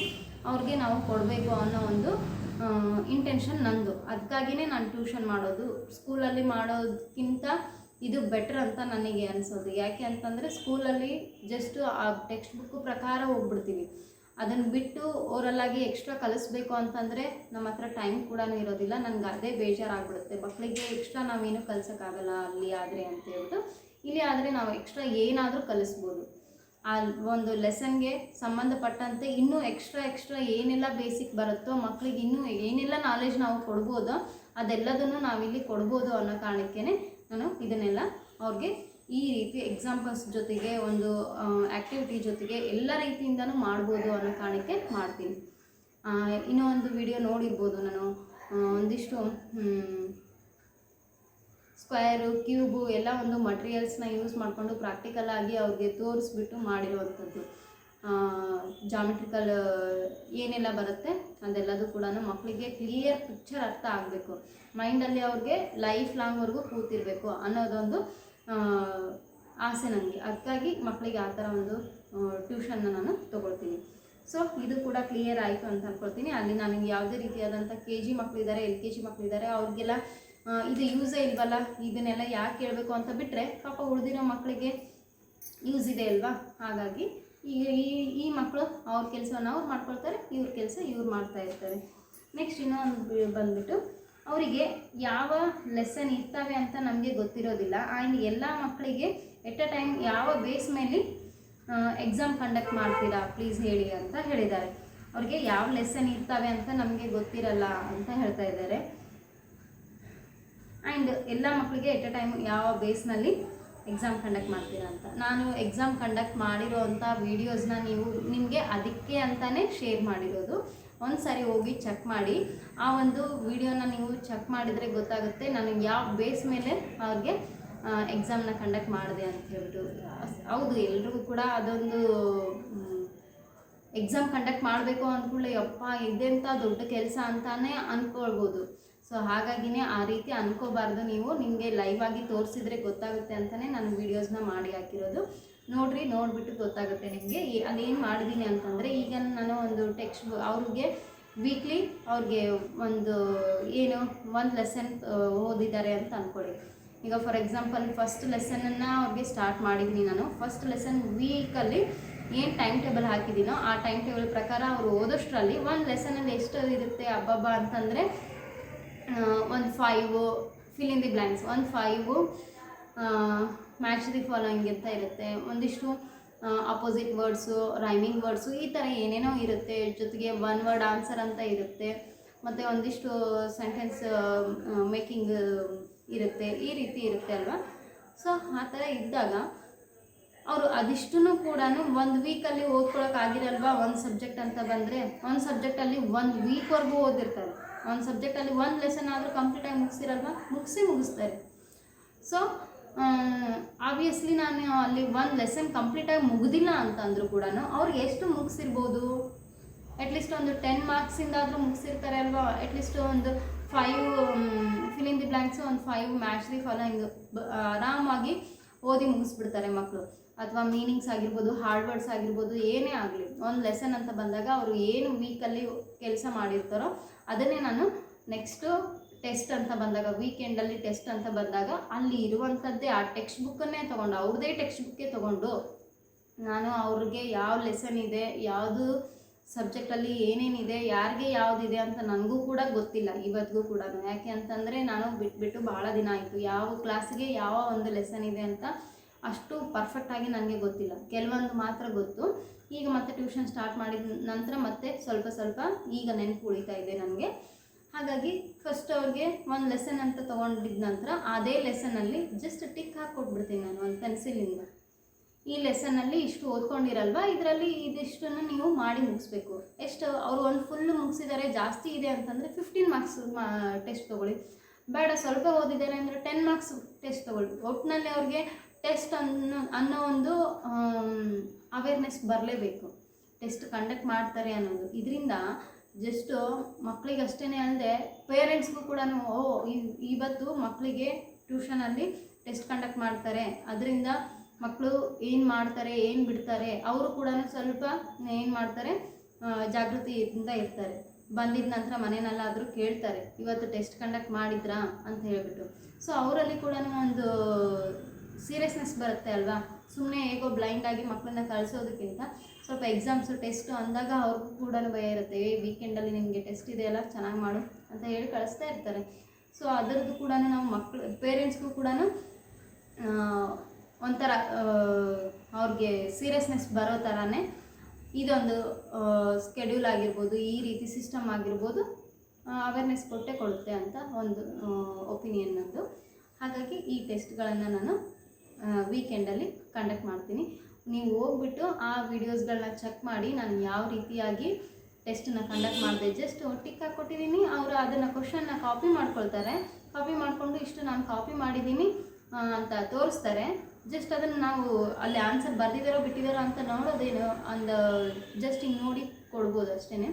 ಅವ್ರಿಗೆ ನಾವು ಕೊಡಬೇಕು ಅನ್ನೋ ಒಂದು ಇಂಟೆನ್ಷನ್ ನಂದು. ಅದಕ್ಕಾಗಿಯೇ ನಾನು ಟ್ಯೂಷನ್ ಮಾಡೋದು. ಸ್ಕೂಲಲ್ಲಿ ಮಾಡೋದಕ್ಕಿಂತ ಇದು ಬೆಟ್ರ್ ಅಂತ ನನಗೆ ಅನಿಸೋದು. ಯಾಕೆ ಅಂತಂದರೆ ಸ್ಕೂಲಲ್ಲಿ ಜಸ್ಟ್ ಆ ಟೆಕ್ಸ್ಟ್ ಬುಕ್ ಪ್ರಕಾರ ಹೋಗ್ಬಿಡ್ತೀವಿ. ಅದನ್ನು ಬಿಟ್ಟು ಓರಲ್ಲಾಗಿ ಎಕ್ಸ್ಟ್ರಾ ಕಲಿಸ್ಬೇಕು ಅಂತಂದರೆ ನಮ್ಮ ಹತ್ರ ಟೈಮ್ ಕೂಡ ಇರೋದಿಲ್ಲ. ನನಗೆ ಅದೇ ಬೇಜಾರಾಗ್ಬಿಡುತ್ತೆ. ಮಕ್ಕಳಿಗೆ ಎಕ್ಸ್ಟ್ರಾ ನಾವೇನು ಕಲಿಸೋಕ್ಕಾಗಲ್ಲ ಅಲ್ಲಿ ಆದರೆ ಅಂತ ಹೇಳ್ಬಿಟ್ಟು. ಇಲ್ಲಿ ಆದರೆ ನಾವು ಎಕ್ಸ್ಟ್ರಾ ಏನಾದರೂ ಕಲಿಸ್ಬೋದು. ಆ ಒಂದು ಲೆಸನ್ಗೆ ಸಂಬಂಧಪಟ್ಟಂತೆ ಇನ್ನೂ ಎಕ್ಸ್ಟ್ರಾ ಎಕ್ಸ್ಟ್ರಾ ಏನೆಲ್ಲ ಬೇಸಿಕ್ ಬರುತ್ತೋ ಮಕ್ಕಳಿಗೆ ಇನ್ನೂ ಏನೆಲ್ಲ ನಾಲೆಜ್ ನಾವು ಕೊಡ್ಬೋದೋ, ಅದೆಲ್ಲದನ್ನು ನಾವಿಲ್ಲಿ ಕೊಡ್ಬೋದು ಅನ್ನೋ ಕಾರಣಕ್ಕೇ ನಾನು ಇದನ್ನೆಲ್ಲ ಅವ್ರಿಗೆ ಈ ರೀತಿ ಎಕ್ಸಾಂಪಲ್ಸ್ ಜೊತೆಗೆ ಒಂದು ಆ್ಯಕ್ಟಿವಿಟಿ ಜೊತೆಗೆ ಎಲ್ಲ ರೀತಿಯಿಂದನೂ ಮಾಡ್ಬೋದು ಅನ್ನೋ ಕಾರಣಕ್ಕೆ ಮಾಡ್ತೀನಿ. ಇನ್ನೂ ಒಂದು ವಿಡಿಯೋ ನೋಡಿರ್ಬೋದು ನಾನು. ಒಂದಿಷ್ಟು ಸ್ಕ್ವೇರು, ಕ್ಯೂಬು ಎಲ್ಲ ಒಂದು ಮಟೀರಿಯಲ್ಸ್ನ ಯೂಸ್ ಮಾಡಿಕೊಂಡು ಪ್ರಾಕ್ಟಿಕಲ್ ಆಗಿ ಅವ್ರಿಗೆ ತೋರಿಸ್ಬಿಟ್ಟು ಮಾಡಿರುವಂಥದ್ದು. ಜಾಮೆಟ್ರಿಕಲ್, ಏನೆಲ್ಲ ಬರುತ್ತೆ ಅದೆಲ್ಲದೂ ಕೂಡ ಮಕ್ಕಳಿಗೆ ಕ್ಲಿಯರ್ ಪಿಕ್ಚರ್ ಅರ್ಥ ಆಗಬೇಕು. ಮೈಂಡಲ್ಲಿ ಅವ್ರಿಗೆ ಲೈಫ್ ಲಾಂಗ್ವರೆಗೂ ಕೂತಿರಬೇಕು ಅನ್ನೋದೊಂದು ಆಸೆ ನನಗೆ ಅದಕ್ಕಾಗಿ ಮಕ್ಕಳಿಗೆ ಆ ಥರ ಒಂದು ಟ್ಯೂಷನ್ನ ನಾನು ತೊಗೊಳ್ತೀನಿ. ಸೊ, ಇದು ಕೂಡ ಕ್ಲಿಯರ್ ಆಯಿತು ಅಂತ ಅನ್ಕೊಳ್ತೀನಿ. ಅಲ್ಲಿ ನನಗೆ ಯಾವುದೇ ರೀತಿಯಾದಂಥ ಕೆ ಜಿ ಮಕ್ಕಳಿದ್ದಾರೆ ಎಲ್ ಕೆ ಜಿ ಮಕ್ಕಳಿದ್ದಾರೆ ಅವ್ರಿಗೆಲ್ಲ ಇದು ಯೂಸೇ ಇಲ್ವಲ್ಲ? ಇದನ್ನೆಲ್ಲ ಯಾಕೆ ಹೇಳಬೇಕು ಅಂತ ಬಿಟ್ಟರೆ ಪಾಪ ಉಳಿದಿರೋ ಮಕ್ಕಳಿಗೆ ಯೂಸ್ ಇದೆ ಅಲ್ವಾ? ಹಾಗಾಗಿ ಈ ಈ ಮಕ್ಕಳು ಅವ್ರ ಕೆಲಸವನ್ನು ಅವ್ರು ಮಾಡ್ಕೊಳ್ತಾರೆ, ಇವ್ರ ಕೆಲಸ ಇವ್ರು ಮಾಡ್ತಾ ಇರ್ತಾರೆ. ನೆಕ್ಸ್ಟ್ ಇನ್ನೊಂದು ಬಂದ್ಬಿಟ್ಟು ಅವರಿಗೆ ಯಾವ ಲೆಸನ್ ಇರ್ತವೆ ಅಂತ ನಮಗೆ ಗೊತ್ತಿರೋದಿಲ್ಲ. ಆ್ಯಂಡ್ ಎಲ್ಲ ಮಕ್ಕಳಿಗೆ ಎಟ್ ಅ ಟೈಮ್ ಯಾವ ಬೇಸ್ ಮೇಲೆ ಎಕ್ಸಾಮ್ ಕಂಡಕ್ಟ್ ಮಾಡ್ತೀರಾ? ಪ್ಲೀಸ್ ಹೇಳಿ ಅಂತ ಹೇಳಿದ್ದಾರೆ. ಅವ್ರಿಗೆ ಯಾವ ಲೆಸನ್ ಇರ್ತವೆ ಅಂತ ನಮಗೆ ಗೊತ್ತಿರಲ್ಲ ಅಂತ ಹೇಳ್ತಾ ಇದ್ದಾರೆ. ಆ್ಯಂಡ್ ಎಲ್ಲ ಮಕ್ಕಳಿಗೆ ಎಟ್ ಎ ಟೈಮ್ ಯಾವ ಬೇಸ್ನಲ್ಲಿ ಎಕ್ಸಾಮ್ ಕಂಡಕ್ಟ್ ಮಾಡ್ತೀರಾ ಅಂತ. ನಾನು ಎಕ್ಸಾಮ್ ಕಂಡಕ್ಟ್ ಮಾಡಿರೋ ಅಂಥ ವೀಡಿಯೋಸ್ನ ನೀವು ನಿಮಗೆ ಅದಕ್ಕೆ ಅಂತಲೇ ಶೇರ್ ಮಾಡಿರೋದು. ಒಂದು ಸಾರಿ ಹೋಗಿ ಚೆಕ್ ಮಾಡಿ. ಆ ಒಂದು ವಿಡಿಯೋನ ನೀವು ಚೆಕ್ ಮಾಡಿದರೆ ಗೊತ್ತಾಗುತ್ತೆ ನಾನು ಯಾವ ಬೇಸ್ ಮೇಲೆ ಅವ್ರಿಗೆ ಎಕ್ಸಾಮ್ನ ಕಂಡಕ್ಟ್ ಮಾಡಿದೆ ಅಂತ ಹೇಳ್ಬಿಟ್ಟು. ಹೌದು, ಎಲ್ರಿಗೂ ಕೂಡ ಅದೊಂದು ಎಕ್ಸಾಮ್ ಕಂಡಕ್ಟ್ ಮಾಡಬೇಕು ಅಂದ್ಕೊಳ್ಳಿ, ಯಪ್ಪ ಇದೆಂಥ ದೊಡ್ಡ ಕೆಲಸ ಅಂತಾನೆ ಅಂದ್ಕೊಳ್ಬೋದು ಸೊ ಹಾಗಾಗಿನೇ ಆ ರೀತಿ ಅನ್ಕೋಬಾರ್ದು ನೀವು. ನಿಮಗೆ ಲೈವ್ ಆಗಿ ತೋರಿಸಿದ್ರೆ ಗೊತ್ತಾಗುತ್ತೆ ಅಂತಲೇ ನಾನು ವೀಡಿಯೋಸ್ನ ಮಾಡಿ ಹಾಕಿರೋದು. ನೋಡ್ರಿ, ನೋಡಿಬಿಟ್ಟು ಗೊತ್ತಾಗುತ್ತೆ ನಿಮಗೆ. ಅದೇನು ಮಾಡಿದ್ದೀನಿ ಅಂತಂದರೆ ಈಗ ನಾನು ಒಂದು ಟೆಕ್ಸ್ಟ್ ಅವ್ರಿಗೆ ವೀಕ್ಲಿ ಅವ್ರಿಗೆ ಒಂದು ಏನು, ಒಂದು ಲೆಸನ್ ಓದಿದ್ದಾರೆ ಅಂತ ಅಂದ್ಕೊಳ್ಳಿ ಈಗ ಫಾರ್ ಎಕ್ಸಾಂಪಲ್ ಫಸ್ಟ್ ಲೆಸನನ್ನು ಅವ್ರಿಗೆ ಸ್ಟಾರ್ಟ್ ಮಾಡಿದ್ದೀನಿ ನಾನು. ಫಸ್ಟ್ ಲೆಸನ್ ವೀಕಲ್ಲಿ ಏನು ಟೈಮ್ ಟೇಬಲ್ ಹಾಕಿದ್ದೀನೋ ಆ ಟೈಮ್ ಟೇಬಲ್ ಪ್ರಕಾರ ಅವರು ಓದೋಷ್ಟರಲ್ಲಿ ಒಂದು ಲೆಸನಲ್ಲಿ ಎಷ್ಟು ಇರುತ್ತೆ ಹಬ್ಬಬ್ಬ ಅಂತಂದರೆ ಒಂದು ಫೈವು ಫಿಲ್ ದಿ ಬ್ಲ್ಯಾಂಕ್ಸ್ ಒಂದು ಫೈವು ಮ್ಯಾಚ್ ದಿ ಫಾಲೋಯಿಂಗ್ ಅಂತ ಇರುತ್ತೆ ಒಂದಿಷ್ಟು ಅಪೋಸಿಟ್ ವರ್ಡ್ಸು ರೈಮಿಂಗ್ ವರ್ಡ್ಸು ಈ ಥರ ಏನೇನೋ ಇರುತ್ತೆ ಜೊತೆಗೆ ಒನ್ ವರ್ಡ್ ಆನ್ಸರ್ ಅಂತ ಇರುತ್ತೆ ಮತ್ತು ಒಂದಿಷ್ಟು ಸೆಂಟೆನ್ಸ್ ಮೇಕಿಂಗ್ ಇರುತ್ತೆ ಈ ರೀತಿ ಇರುತ್ತೆ ಅಲ್ವಾ ಸೊ ಆ ಥರ ಇದ್ದಾಗ ಅವರು ಅದಿಷ್ಟನ್ನು ಕೂಡ ಒಂದು ವೀಕಲ್ಲಿ ಓದ್ಕೊಳಕ್ಕಾಗಿರಲ್ವಾ ಒಂದು ಸಬ್ಜೆಕ್ಟ್ ಅಂತ ಬಂದರೆ ಒಂದು ಸಬ್ಜೆಕ್ಟಲ್ಲಿ ಒಂದು ವೀಕ್ವರೆಗೂ ಓದಿರ್ತಾರೆ ಒಂದು ಸಬ್ಜೆಕ್ಟಲ್ಲಿ ಒಂದು ಲೆಸನ್ ಆದರೂ ಕಂಪ್ಲೀಟಾಗಿ ಮುಗಿಸಿರಲ್ವ? ಮುಗಿಸಿ ಮುಗಿಸ್ತಾರೆ. ಸೊ ಆಬ್ವಿಯಸ್ಲಿ ನಾನು ಅಲ್ಲಿ ಒಂದು ಲೆಸನ್ ಕಂಪ್ಲೀಟಾಗಿ ಮುಗಿದಿಲ್ಲ ಅಂತಂದ್ರೂ ಕೂಡ ಅವ್ರಿಗೆ ಎಷ್ಟು ಮುಗಿಸಿರ್ಬೋದು? ಅಟ್ಲೀಸ್ಟ್ ಒಂದು ಟೆನ್ ಮಾರ್ಕ್ಸಿಂದಾದರೂ ಮುಗಿಸಿರ್ತಾರೆ ಅಲ್ವಾ? ಅಟ್ಲೀಸ್ಟ್ ಒಂದು ಫೈವ್ ಫಿಲಿಂಗ್ ದಿ ಬ್ಲ್ಯಾಂಕ್ಸು ಒಂದು ಫೈವ್ ಮ್ಯಾಚ್ ಫಾಲೋ ಹಿಂಗೆ ಆರಾಮಾಗಿ ಓದಿ ಮುಗಿಸ್ಬಿಡ್ತಾರೆ ಮಕ್ಕಳು ಅಥವಾ ಮೀನಿಂಗ್ಸ್ ಆಗಿರ್ಬೋದು ಹಾರ್ಡ್ ವರ್ಡ್ಸ್ ಆಗಿರ್ಬೋದು, ಏನೇ ಆಗಲಿ. ಒಂದು ಲೆಸನ್ ಅಂತ ಬಂದಾಗ ಅವರು ಏನು ವೀಕಲ್ಲಿ ಕೆಲಸ ಮಾಡಿರ್ತಾರೋ ಅದನ್ನೇ ನಾನು ನೆಕ್ಸ್ಟು ಟೆಸ್ಟ್ ಅಂತ ಬಂದಾಗ ವೀಕೆಂಡಲ್ಲಿ ಟೆಸ್ಟ್ ಅಂತ ಬಂದಾಗ, ಅಲ್ಲಿ ಇರುವಂಥದ್ದೇ ಆ ಟೆಕ್ಸ್ಟ್ ಬುಕ್ಕನ್ನೇ ತೊಗೊಂಡು ಅವ್ರದ್ದೇ ಟೆಕ್ಸ್ಟ್ ಬುಕ್ಕೇ ತೊಗೊಂಡು, ನಾನು ಅವ್ರಿಗೆ ಯಾವ ಲೆಸನ್ ಇದೆ, ಯಾವುದು ಸಬ್ಜೆಕ್ಟಲ್ಲಿ ಏನೇನಿದೆ ಯಾರಿಗೆ ಯಾವುದಿದೆ ಅಂತ ನನಗೂ ಕೂಡ ಗೊತ್ತಿಲ್ಲ ಇವತ್ತಿಗೂ ಕೂಡ ಯಾಕೆ ಅಂತಂದರೆ, ನಾನು ಬಿಟ್ಬಿಟ್ಟು ಭಾಳ ದಿನ ಆಯಿತು. ಯಾವ ಕ್ಲಾಸಿಗೆ ಯಾವ ಒಂದು ಲೆಸನ್ ಇದೆ ಅಂತ ಅಷ್ಟು ಪರ್ಫೆಕ್ಟಾಗಿ ನನಗೆ ಗೊತ್ತಿಲ್ಲ. ಕೆಲವೊಂದು ಮಾತ್ರ ಗೊತ್ತು. ಈಗ ಮತ್ತೆ ಟ್ಯೂಷನ್ ಸ್ಟಾರ್ಟ್ ಮಾಡಿದ ನಂತರ ಮತ್ತೆ ಸ್ವಲ್ಪ ಸ್ವಲ್ಪ ಈಗ ನೆನಪು ಉಳಿತಾ ಇದೆ ನನಗೆ. ಹಾಗಾಗಿ ಫಸ್ಟ್ ಅವ್ರಿಗೆ ಒಂದು ಲೆಸನ್ ಅಂತ ತೊಗೊಂಡಿದ್ದ ನಂತರ ಅದೇ ಲೆಸನಲ್ಲಿ ಜಸ್ಟ್ ಟಿಕ್ ಹಾಕ್ಕೊಟ್ಬಿಡ್ತೀನಿ ನಾನು ಒಂದು ಪೆನ್ಸಿಲಿಂದ ಈ ಲೆಸನಲ್ಲಿ ಇಷ್ಟು ಓದ್ಕೊಂಡಿರಲ್ವಾ? ಇದರಲ್ಲಿ ಇದಿಷ್ಟನ್ನು ನೀವು ಮಾಡಿ ಮುಗಿಸ್ಬೇಕು. ಎಷ್ಟು ಅವರು ಒಂದು ಫುಲ್ ಮುಗಿಸಿದ್ದಾರೆ ಜಾಸ್ತಿ ಇದೆ ಅಂತಂದರೆ ಫಿಫ್ಟೀನ್ ಮಾರ್ಕ್ಸ್ ಟೆಸ್ಟ್ ತೊಗೊಳ್ಳಿ. ಬೇಡ, ಸ್ವಲ್ಪ ಓದಿದ್ದಾರೆ ಅಂದರೆ ಟೆನ್ ಮಾರ್ಕ್ಸ್ ಟೆಸ್ಟ್ ತೊಗೊಳ್ಳಿ. ಒಟ್ಟಿನಲ್ಲಿ ಅವ್ರಿಗೆ ಟೆಸ್ಟ್ ಅನ್ನೋ ಅನ್ನೋ ಒಂದು ಅವೇರ್ನೆಸ್ ಬರಲೇಬೇಕು. ಟೆಸ್ಟ್ ಕಂಡಕ್ಟ್ ಮಾಡ್ತಾರೆ ಅನ್ನೋದು. ಇದರಿಂದ ಜಸ್ಟು ಮಕ್ಕಳಿಗೆ ಅಷ್ಟೇ ಅಲ್ಲದೆ ಪೇರೆಂಟ್ಸ್ಗೂ ಕೂಡ ಓ ಇವತ್ತು ಮಕ್ಕಳಿಗೆ ಟ್ಯೂಷನಲ್ಲಿ ಟೆಸ್ಟ್ ಕಂಡಕ್ಟ್ ಮಾಡ್ತಾರೆ. ಅದರಿಂದ ಮಕ್ಕಳು ಏನು ಮಾಡ್ತಾರೆ, ಏನು ಬಿಡ್ತಾರೆ, ಅವರು ಕೂಡ ಸ್ವಲ್ಪ ಏನು ಮಾಡ್ತಾರೆ ಜಾಗೃತಿ ಜಾಗೃತಿಯಿಂದ ಇರ್ತಾರೆ. ಬಂದಿದ ನಂತರ ಮನೆಯಲ್ಲಾದರೂ ಕೇಳ್ತಾರೆ, ಇವತ್ತು ಟೆಸ್ಟ್ ಕಂಡಕ್ಟ್ ಮಾಡಿದ್ರಾ? ಅಂತ ಹೇಳಿಬಿಟ್ಟು. ಸೊ ಅವರಲ್ಲಿ ಕೂಡ ಒಂದು ಸೀರಿಯಸ್ನೆಸ್ ಬರುತ್ತೆ ಅಲ್ವಾ? ಸುಮ್ಮನೆ ಹೇಗೋ ಬ್ಲೈಂಡ್ ಆಗಿ ಮಕ್ಕಳನ್ನ ಕಳಿಸೋದಕ್ಕಿಂತ ಸ್ವಲ್ಪ ಎಕ್ಸಾಮ್ಸು ಟೆಸ್ಟು ಅಂದಾಗ ಅವ್ರಿಗೂ ಕೂಡ ಭಯ ಇರುತ್ತೆ ಏ ವೀಕೆಂಡಲ್ಲಿ ನಿಮಗೆ ಟೆಸ್ಟ್ ಇದೆಯಲ್ಲ ಚೆನ್ನಾಗಿ ಮಾಡು ಅಂತ ಹೇಳಿ ಕಳಿಸ್ತಾ ಇರ್ತಾರೆ. ಸೊ ಅದರದ್ದು ಕೂಡ ನಾವು ಮಕ್ಕಳು ಪೇರೆಂಟ್ಸ್ಗೂ ಕೂಡ ಒಂಥರ ಅವ್ರಿಗೆ ಸೀರಿಯಸ್ನೆಸ್ ಬರೋ ಥರನೇ ಇದೊಂದು ಸ್ಕೆಡ್ಯೂಲ್ ಆಗಿರ್ಬೋದು, ಈ ರೀತಿ ಸಿಸ್ಟಮ್ ಆಗಿರ್ಬೋದು ಅವೇರ್ನೆಸ್ ಕೊಟ್ಟೆ ಕೊಡುತ್ತೆ ಅಂತ ಒಂದು ಒಪಿನಿಯನ್ ನಂದು ಹಾಗಾಗಿ ಈ ಟೆಸ್ಟ್ಗಳನ್ನು ನಾನು ವೀಕೆಂಡಲ್ಲಿ ಕಂಡಕ್ಟ್ ಮಾಡ್ತೀನಿ. ನೀವು ಹೋಗ್ಬಿಟ್ಟು ಆ ವಿಡಿಯೋಸ್ಗಳನ್ನ ಚೆಕ್ ಮಾಡಿ ನಾನು ಯಾವ ರೀತಿಯಾಗಿ ಟೆಸ್ಟನ್ನ ಕಂಡಕ್ಟ್ ಮಾಡಿದೆ. ಜಸ್ಟ್ ಟಿಕ್ ಹಾಕ್ಕೊಟ್ಟಿದ್ದೀನಿ ಅವರು ಅದನ್ನು ಕ್ವಶನ್ನ ಕಾಪಿ ಮಾಡ್ಕೊಳ್ತಾರೆ. ಕಾಪಿ ಮಾಡಿಕೊಂಡು ಇಷ್ಟು ನಾನು ಕಾಪಿ ಮಾಡಿದ್ದೀನಿ ಅಂತ ತೋರಿಸ್ತಾರೆ. ಜಸ್ಟ್ ಅದನ್ನು ನಾವು ಅಲ್ಲಿ ಆನ್ಸರ್ ಬರ್ದಿದ್ದಾರೋ ಬಿಟ್ಟಿದ್ದಾರೋ ಅಂತ ನೋಡೋದೇನು ಒಂದು ಜಸ್ಟ್ ಹಿಂಗೆ ನೋಡಿ ಕೊಡ್ಬೋದು ಅಷ್ಟೇ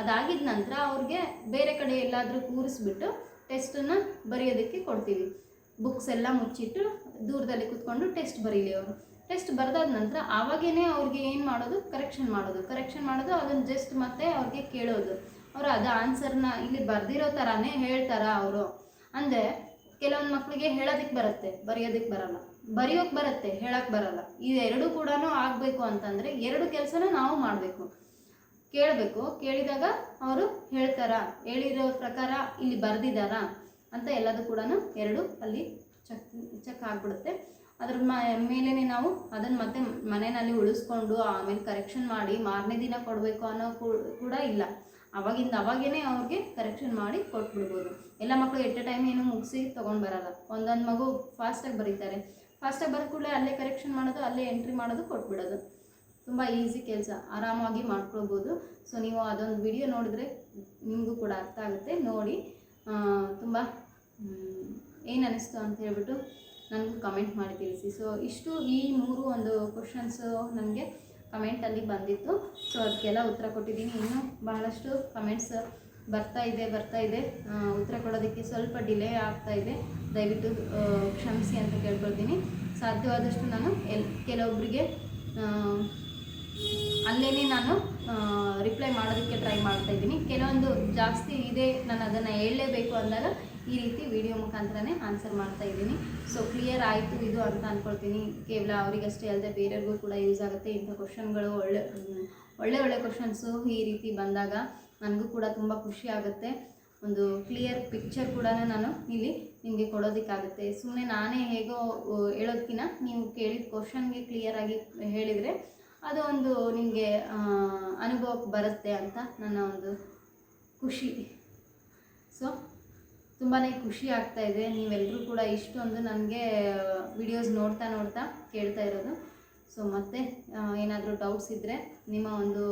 ಅದಾಗಿದ ನಂತರ ಅವ್ರಿಗೆ ಬೇರೆ ಕಡೆ ಎಲ್ಲಾದರೂ ಕೂರಿಸ್ಬಿಟ್ಟು ಟೆಸ್ಟನ್ನು ಬರೆಯೋದಕ್ಕೆ ಕೊಡ್ತೀವಿ. ಬುಕ್ಸ್ ಎಲ್ಲ ಮುಚ್ಚಿಟ್ಟು ದೂರದಲ್ಲಿ ಕೂತ್ಕೊಂಡು ಟೆಸ್ಟ್ ಬರೀಲಿ ಅವರು. ಟೆಸ್ಟ್ ಬರೆದಾದ ನಂತರ ಆವಾಗೇನೆ ಅವ್ರಿಗೆ ಏನು ಮಾಡೋದು? ಕರೆಕ್ಷನ್ ಮಾಡೋದು. ಕರೆಕ್ಷನ್ ಮಾಡೋದು ಅದನ್ನು ಜಸ್ಟ್ ಮತ್ತೆ ಅವ್ರಿಗೆ ಕೇಳೋದು. ಅವರು ಅದು ಆನ್ಸರ್ನ ಇಲ್ಲಿ ಬರ್ದಿರೋ ಥರನೇ ಹೇಳ್ತಾರಾ ಅವರು. ಅಂದರೆ ಕೆಲವೊಂದು ಮಕ್ಕಳಿಗೆ ಹೇಳೋದಕ್ಕೆ ಬರುತ್ತೆ ಬರೆಯೋದಕ್ಕೆ ಬರಲ್ಲ. ಬರೆಯೋಕ್ಕೆ ಬರುತ್ತೆ ಹೇಳೋಕ್ಕೆ ಬರಲ್ಲ. ಇವೆರಡೂ ಕೂಡ ಆಗಬೇಕು ಅಂತಂದರೆ ಎರಡು ಕೆಲಸನ ನಾವು ಮಾಡಬೇಕು. ಕೇಳಬೇಕು, ಕೇಳಿದಾಗ ಅವರು ಹೇಳ್ತಾರಾ? ಹೇಳಿರೋ ಪ್ರಕಾರ ಇಲ್ಲಿ ಬರೆದಿದ್ದಾರಾ ಅಂತ ಎಲ್ಲದೂ ಕೂಡ ಎರಡು ಅಲ್ಲಿ ಚೆಕ್ ಆಗಿಬಿಡುತ್ತೆ ಅದ್ರ ಮೇಲೇ ನಾವು ಅದನ್ನು ಮತ್ತೆ ಮನೆಯಲ್ಲಿ ಉಳಿಸ್ಕೊಂಡು ಆಮೇಲೆ ಕರೆಕ್ಷನ್ ಮಾಡಿ ಮಾರನೇ ದಿನ ಕೊಡಬೇಕು ಅನ್ನೋ ಕೂಡ ಇಲ್ಲ. ಅವಾಗಿಂದ ಅವಾಗೇನೆ ಅವ್ರಿಗೆ ಕರೆಕ್ಷನ್ ಮಾಡಿ ಕೊಟ್ಬಿಡ್ಬೋದು. ಎಲ್ಲ ಮಕ್ಕಳು ಎಟ್ ಎ ಟೈಮ್ ಏನು ಮುಗಿಸಿ ತೊಗೊಂಡು ಬರಲ್ಲ. ಒಂದೊಂದು ಮಗು ಫಾಸ್ಟಾಗಿ ಬರೀತಾರೆ. ಫಾಸ್ಟಾಗಿ ಬರೋ ಕೂಡಲೇ ಅಲ್ಲೇ ಕರೆಕ್ಷನ್ ಮಾಡೋದು, ಅಲ್ಲೇ ಎಂಟ್ರಿ ಮಾಡೋದು ಕೊಟ್ಬಿಡೋದು. ತುಂಬ ಈಸಿ ಕೆಲಸ. ಆರಾಮಾಗಿ ಮಾಡ್ಕೊಳ್ಬೋದು. ಸೊ ನೀವು ಅದೊಂದು ವಿಡಿಯೋ ನೋಡಿದ್ರೆ ನಿಮಗೂ ಕೂಡ ಅರ್ಥ ಆಗುತ್ತೆ. ನೋಡಿ ತುಂಬ ಏನು ಅನ್ನಿಸ್ತು ಅಂತ ಹೇಳ್ಬಿಟ್ಟು ನನಗೂ ಕಮೆಂಟ್ ಮಾಡಿ ತಿಳಿಸಿ. ಸೊ ಇಷ್ಟು ಈ ಮೂರು ಒಂದು ಕ್ವಶನ್ಸು ನನಗೆ ಕಮೆಂಟಲ್ಲಿ ಬಂದಿತ್ತು. ಸೊ ಅದಕ್ಕೆಲ್ಲ ಉತ್ತರ ಕೊಟ್ಟಿದ್ದೀನಿ. ಇನ್ನೂ ಬಹಳಷ್ಟು ಕಮೆಂಟ್ಸ್ ಬರ್ತಾ ಇದೆ ಬರ್ತಾ ಇದೆ. ಉತ್ತರ ಕೊಡೋದಕ್ಕೆ ಸ್ವಲ್ಪ ಡಿಲೇ ಆಗ್ತಾ ಇದೆ. ದಯವಿಟ್ಟು ಕ್ಷಮಿಸಿ ಅಂತ ಕೇಳ್ಕೊಳ್ತೀನಿ. ಸಾಧ್ಯವಾದಷ್ಟು ನಾನು ಎಲ್ ಕೆಲವೊಬ್ಬರಿಗೆ ಅಲ್ಲೇ ನಾನು ರಿಪ್ಲೈ ಮಾಡೋದಕ್ಕೆ ಟ್ರೈ ಮಾಡ್ತಾ ಇದ್ದೀನಿ. ಕೆಲವೊಂದು ಜಾಸ್ತಿ ಇದೆ, ನಾನು ಅದನ್ನು ಹೇಳಲೇಬೇಕು ಅಂದಾಗ ಈ ರೀತಿ ವಿಡಿಯೋ ಮುಖಾಂತರನೇ ಆನ್ಸರ್ ಮಾಡ್ತಾ ಇದ್ದೀನಿ. ಸೊ ಕ್ಲಿಯರ್ ಆಯಿತು ಇದು ಅಂತ ಅಂದ್ಕೊಳ್ತೀನಿ ಕೇವಲ ಅವರಿಗಷ್ಟೇ ಅಲ್ಲದೆ ಬೇರೆಯವ್ರಿಗೂ ಕೂಡ ಯೂಸ್ ಆಗುತ್ತೆ. ಇಂಥ ಕ್ವಶನ್ಗಳು ಒಳ್ಳೆ ಒಳ್ಳೆ ಒಳ್ಳೆ ಕ್ವಶನ್ಸು ಈ ರೀತಿ ಬಂದಾಗ ನನಗೂ ಕೂಡ ತುಂಬ ಖುಷಿ ಆಗುತ್ತೆ. ಒಂದು ಕ್ಲಿಯರ್ ಪಿಕ್ಚರ್ ಕೂಡ ನಾನು ಇಲ್ಲಿ ನಿಮಗೆ ಕೊಡೋದಕ್ಕಾಗುತ್ತೆ. ಸುಮ್ಮನೆ ನಾನೇ ಹೇಗೋ ಹೇಳೋದಕ್ಕಿಂತ ನೀವು ಕೇಳಿದ ಕ್ವಶನ್ಗೆ ಕ್ಲಿಯರಾಗಿ ಹೇಳಿದರೆ ಅದು ಒಂದು ನಿಮಗೆ ಅನುಭವಕ್ಕೆ ಬರುತ್ತೆ ಅಂತ ನನ್ನ ಒಂದು ಖುಷಿ. ಸೊ ತುಂಬಾ ಖುಷಿ ಆಗ್ತಾ ಇದೆ. ನೀವೆಲ್ಲರೂ ಕೂಡ ಇಷ್ಟೊಂದು ನನಗೆ ವಿಡಿಯೋಸ್ ನೋಡ್ತಾ ನೋಡ್ತಾ ಕೇಳ್ತಾ ಇರೋದು. ಸೊ ಮತ್ತೆ ಏನಾದರೂ ಡೌಟ್ಸ್ ಇದ್ದರೆ ನಿಮ್ಮ ಒಂದು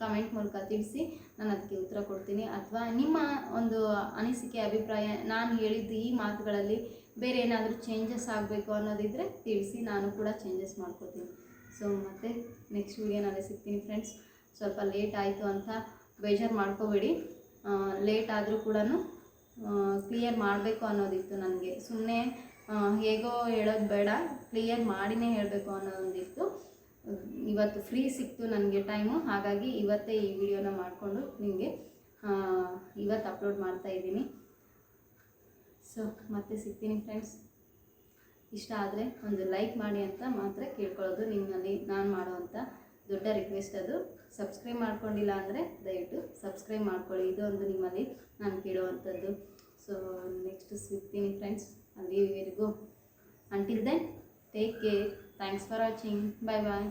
ಕಮೆಂಟ್ ಮೂಲಕ ತಿಳಿಸಿ ನಾನು ಅದಕ್ಕೆ ಉತ್ತರ ಕೊಡ್ತೀನಿ. ಅಥವಾ ನಿಮ್ಮ ಒಂದು ಅನಿಸಿಕೆ, ಅಭಿಪ್ರಾಯ, ನಾನು ಹೇಳಿದ್ದು ಈ ಮಾತುಗಳಲ್ಲಿ ಬೇರೆ ಏನಾದರೂ ಚೇಂಜಸ್ ಆಗಬೇಕು ಅನ್ನೋದಿದ್ದರೆ ತಿಳಿಸಿ ನಾನು ಕೂಡ ಚೇಂಜಸ್ ಮಾಡ್ಕೋತೀನಿ. ಸೊ ಮತ್ತೆ ನೆಕ್ಸ್ಟ್ ವೀಡಿಯೋನಲ್ಲಿ ಸಿಗ್ತೀನಿ ಫ್ರೆಂಡ್ಸ್ ಸ್ವಲ್ಪ ಲೇಟ್ ಆಯಿತು ಅಂತ ಬೇಜಾರು ಮಾಡ್ಕೋಬೇಡಿ. ಲೇಟ್ ಆದರೂ ಕೂಡ ಕ್ಲಿಯರ್ ಮಾಡಬೇಕು ಅನ್ನೋದಿತ್ತು ನನಗೆ. ಸುಮ್ಮನೆ ಹೇಗೋ ಹೇಳೋದು ಬೇಡ ಕ್ಲಿಯರ್ ಮಾಡಿನೇ ಹೇಳಬೇಕು ಅನ್ನೋದೊಂದಿತ್ತು. ಇವತ್ತು ಫ್ರೀ ಸಿಕ್ತು ನನಗೆ ಟೈಮು ಹಾಗಾಗಿ ಇವತ್ತೇ ಈ ವಿಡಿಯೋನ ಮಾಡಿಕೊಂಡು ನಿಮಗೆ ಇವತ್ತು ಅಪ್ಲೋಡ್ ಮಾಡ್ತಾ ಇದ್ದೀನಿ. ಸೊ ಮತ್ತೆ ಸಿಗ್ತೀನಿ ಫ್ರೆಂಡ್ಸ್ ಇಷ್ಟ ಆದರೆ ಒಂದು ಲೈಕ್ ಮಾಡಿ ಅಂತ ಮಾತ್ರ ಕೇಳ್ಕೊಳ್ಳೋದು ನಿಮ್ಮಲ್ಲಿ, ನಾನು ಮಾಡುವಂಥ ದೊಡ್ಡ ರಿಕ್ವೆಸ್ಟ್ ಅದು. ಸಬ್ಸ್ಕ್ರೈಬ್ ಮಾಡ್ಕೊಂಡಿಲ್ಲ ಅಂದರೆ ದಯವಿಟ್ಟು ಸಬ್ಸ್ಕ್ರೈಬ್ ಮಾಡ್ಕೊಳ್ಳಿ. ಇದು ಒಂದು ನಿಮ್ಮಲ್ಲಿ ನಾನು ಕೇಳುವಂಥದ್ದು. ಸೊ ನೆಕ್ಸ್ಟ್ ಸಿಗ್ತೀನಿ ಫ್ರೆಂಡ್ಸ್ ಅಲ್ಲಿವರೆಗೂ. Until then take care thanks for watching bye bye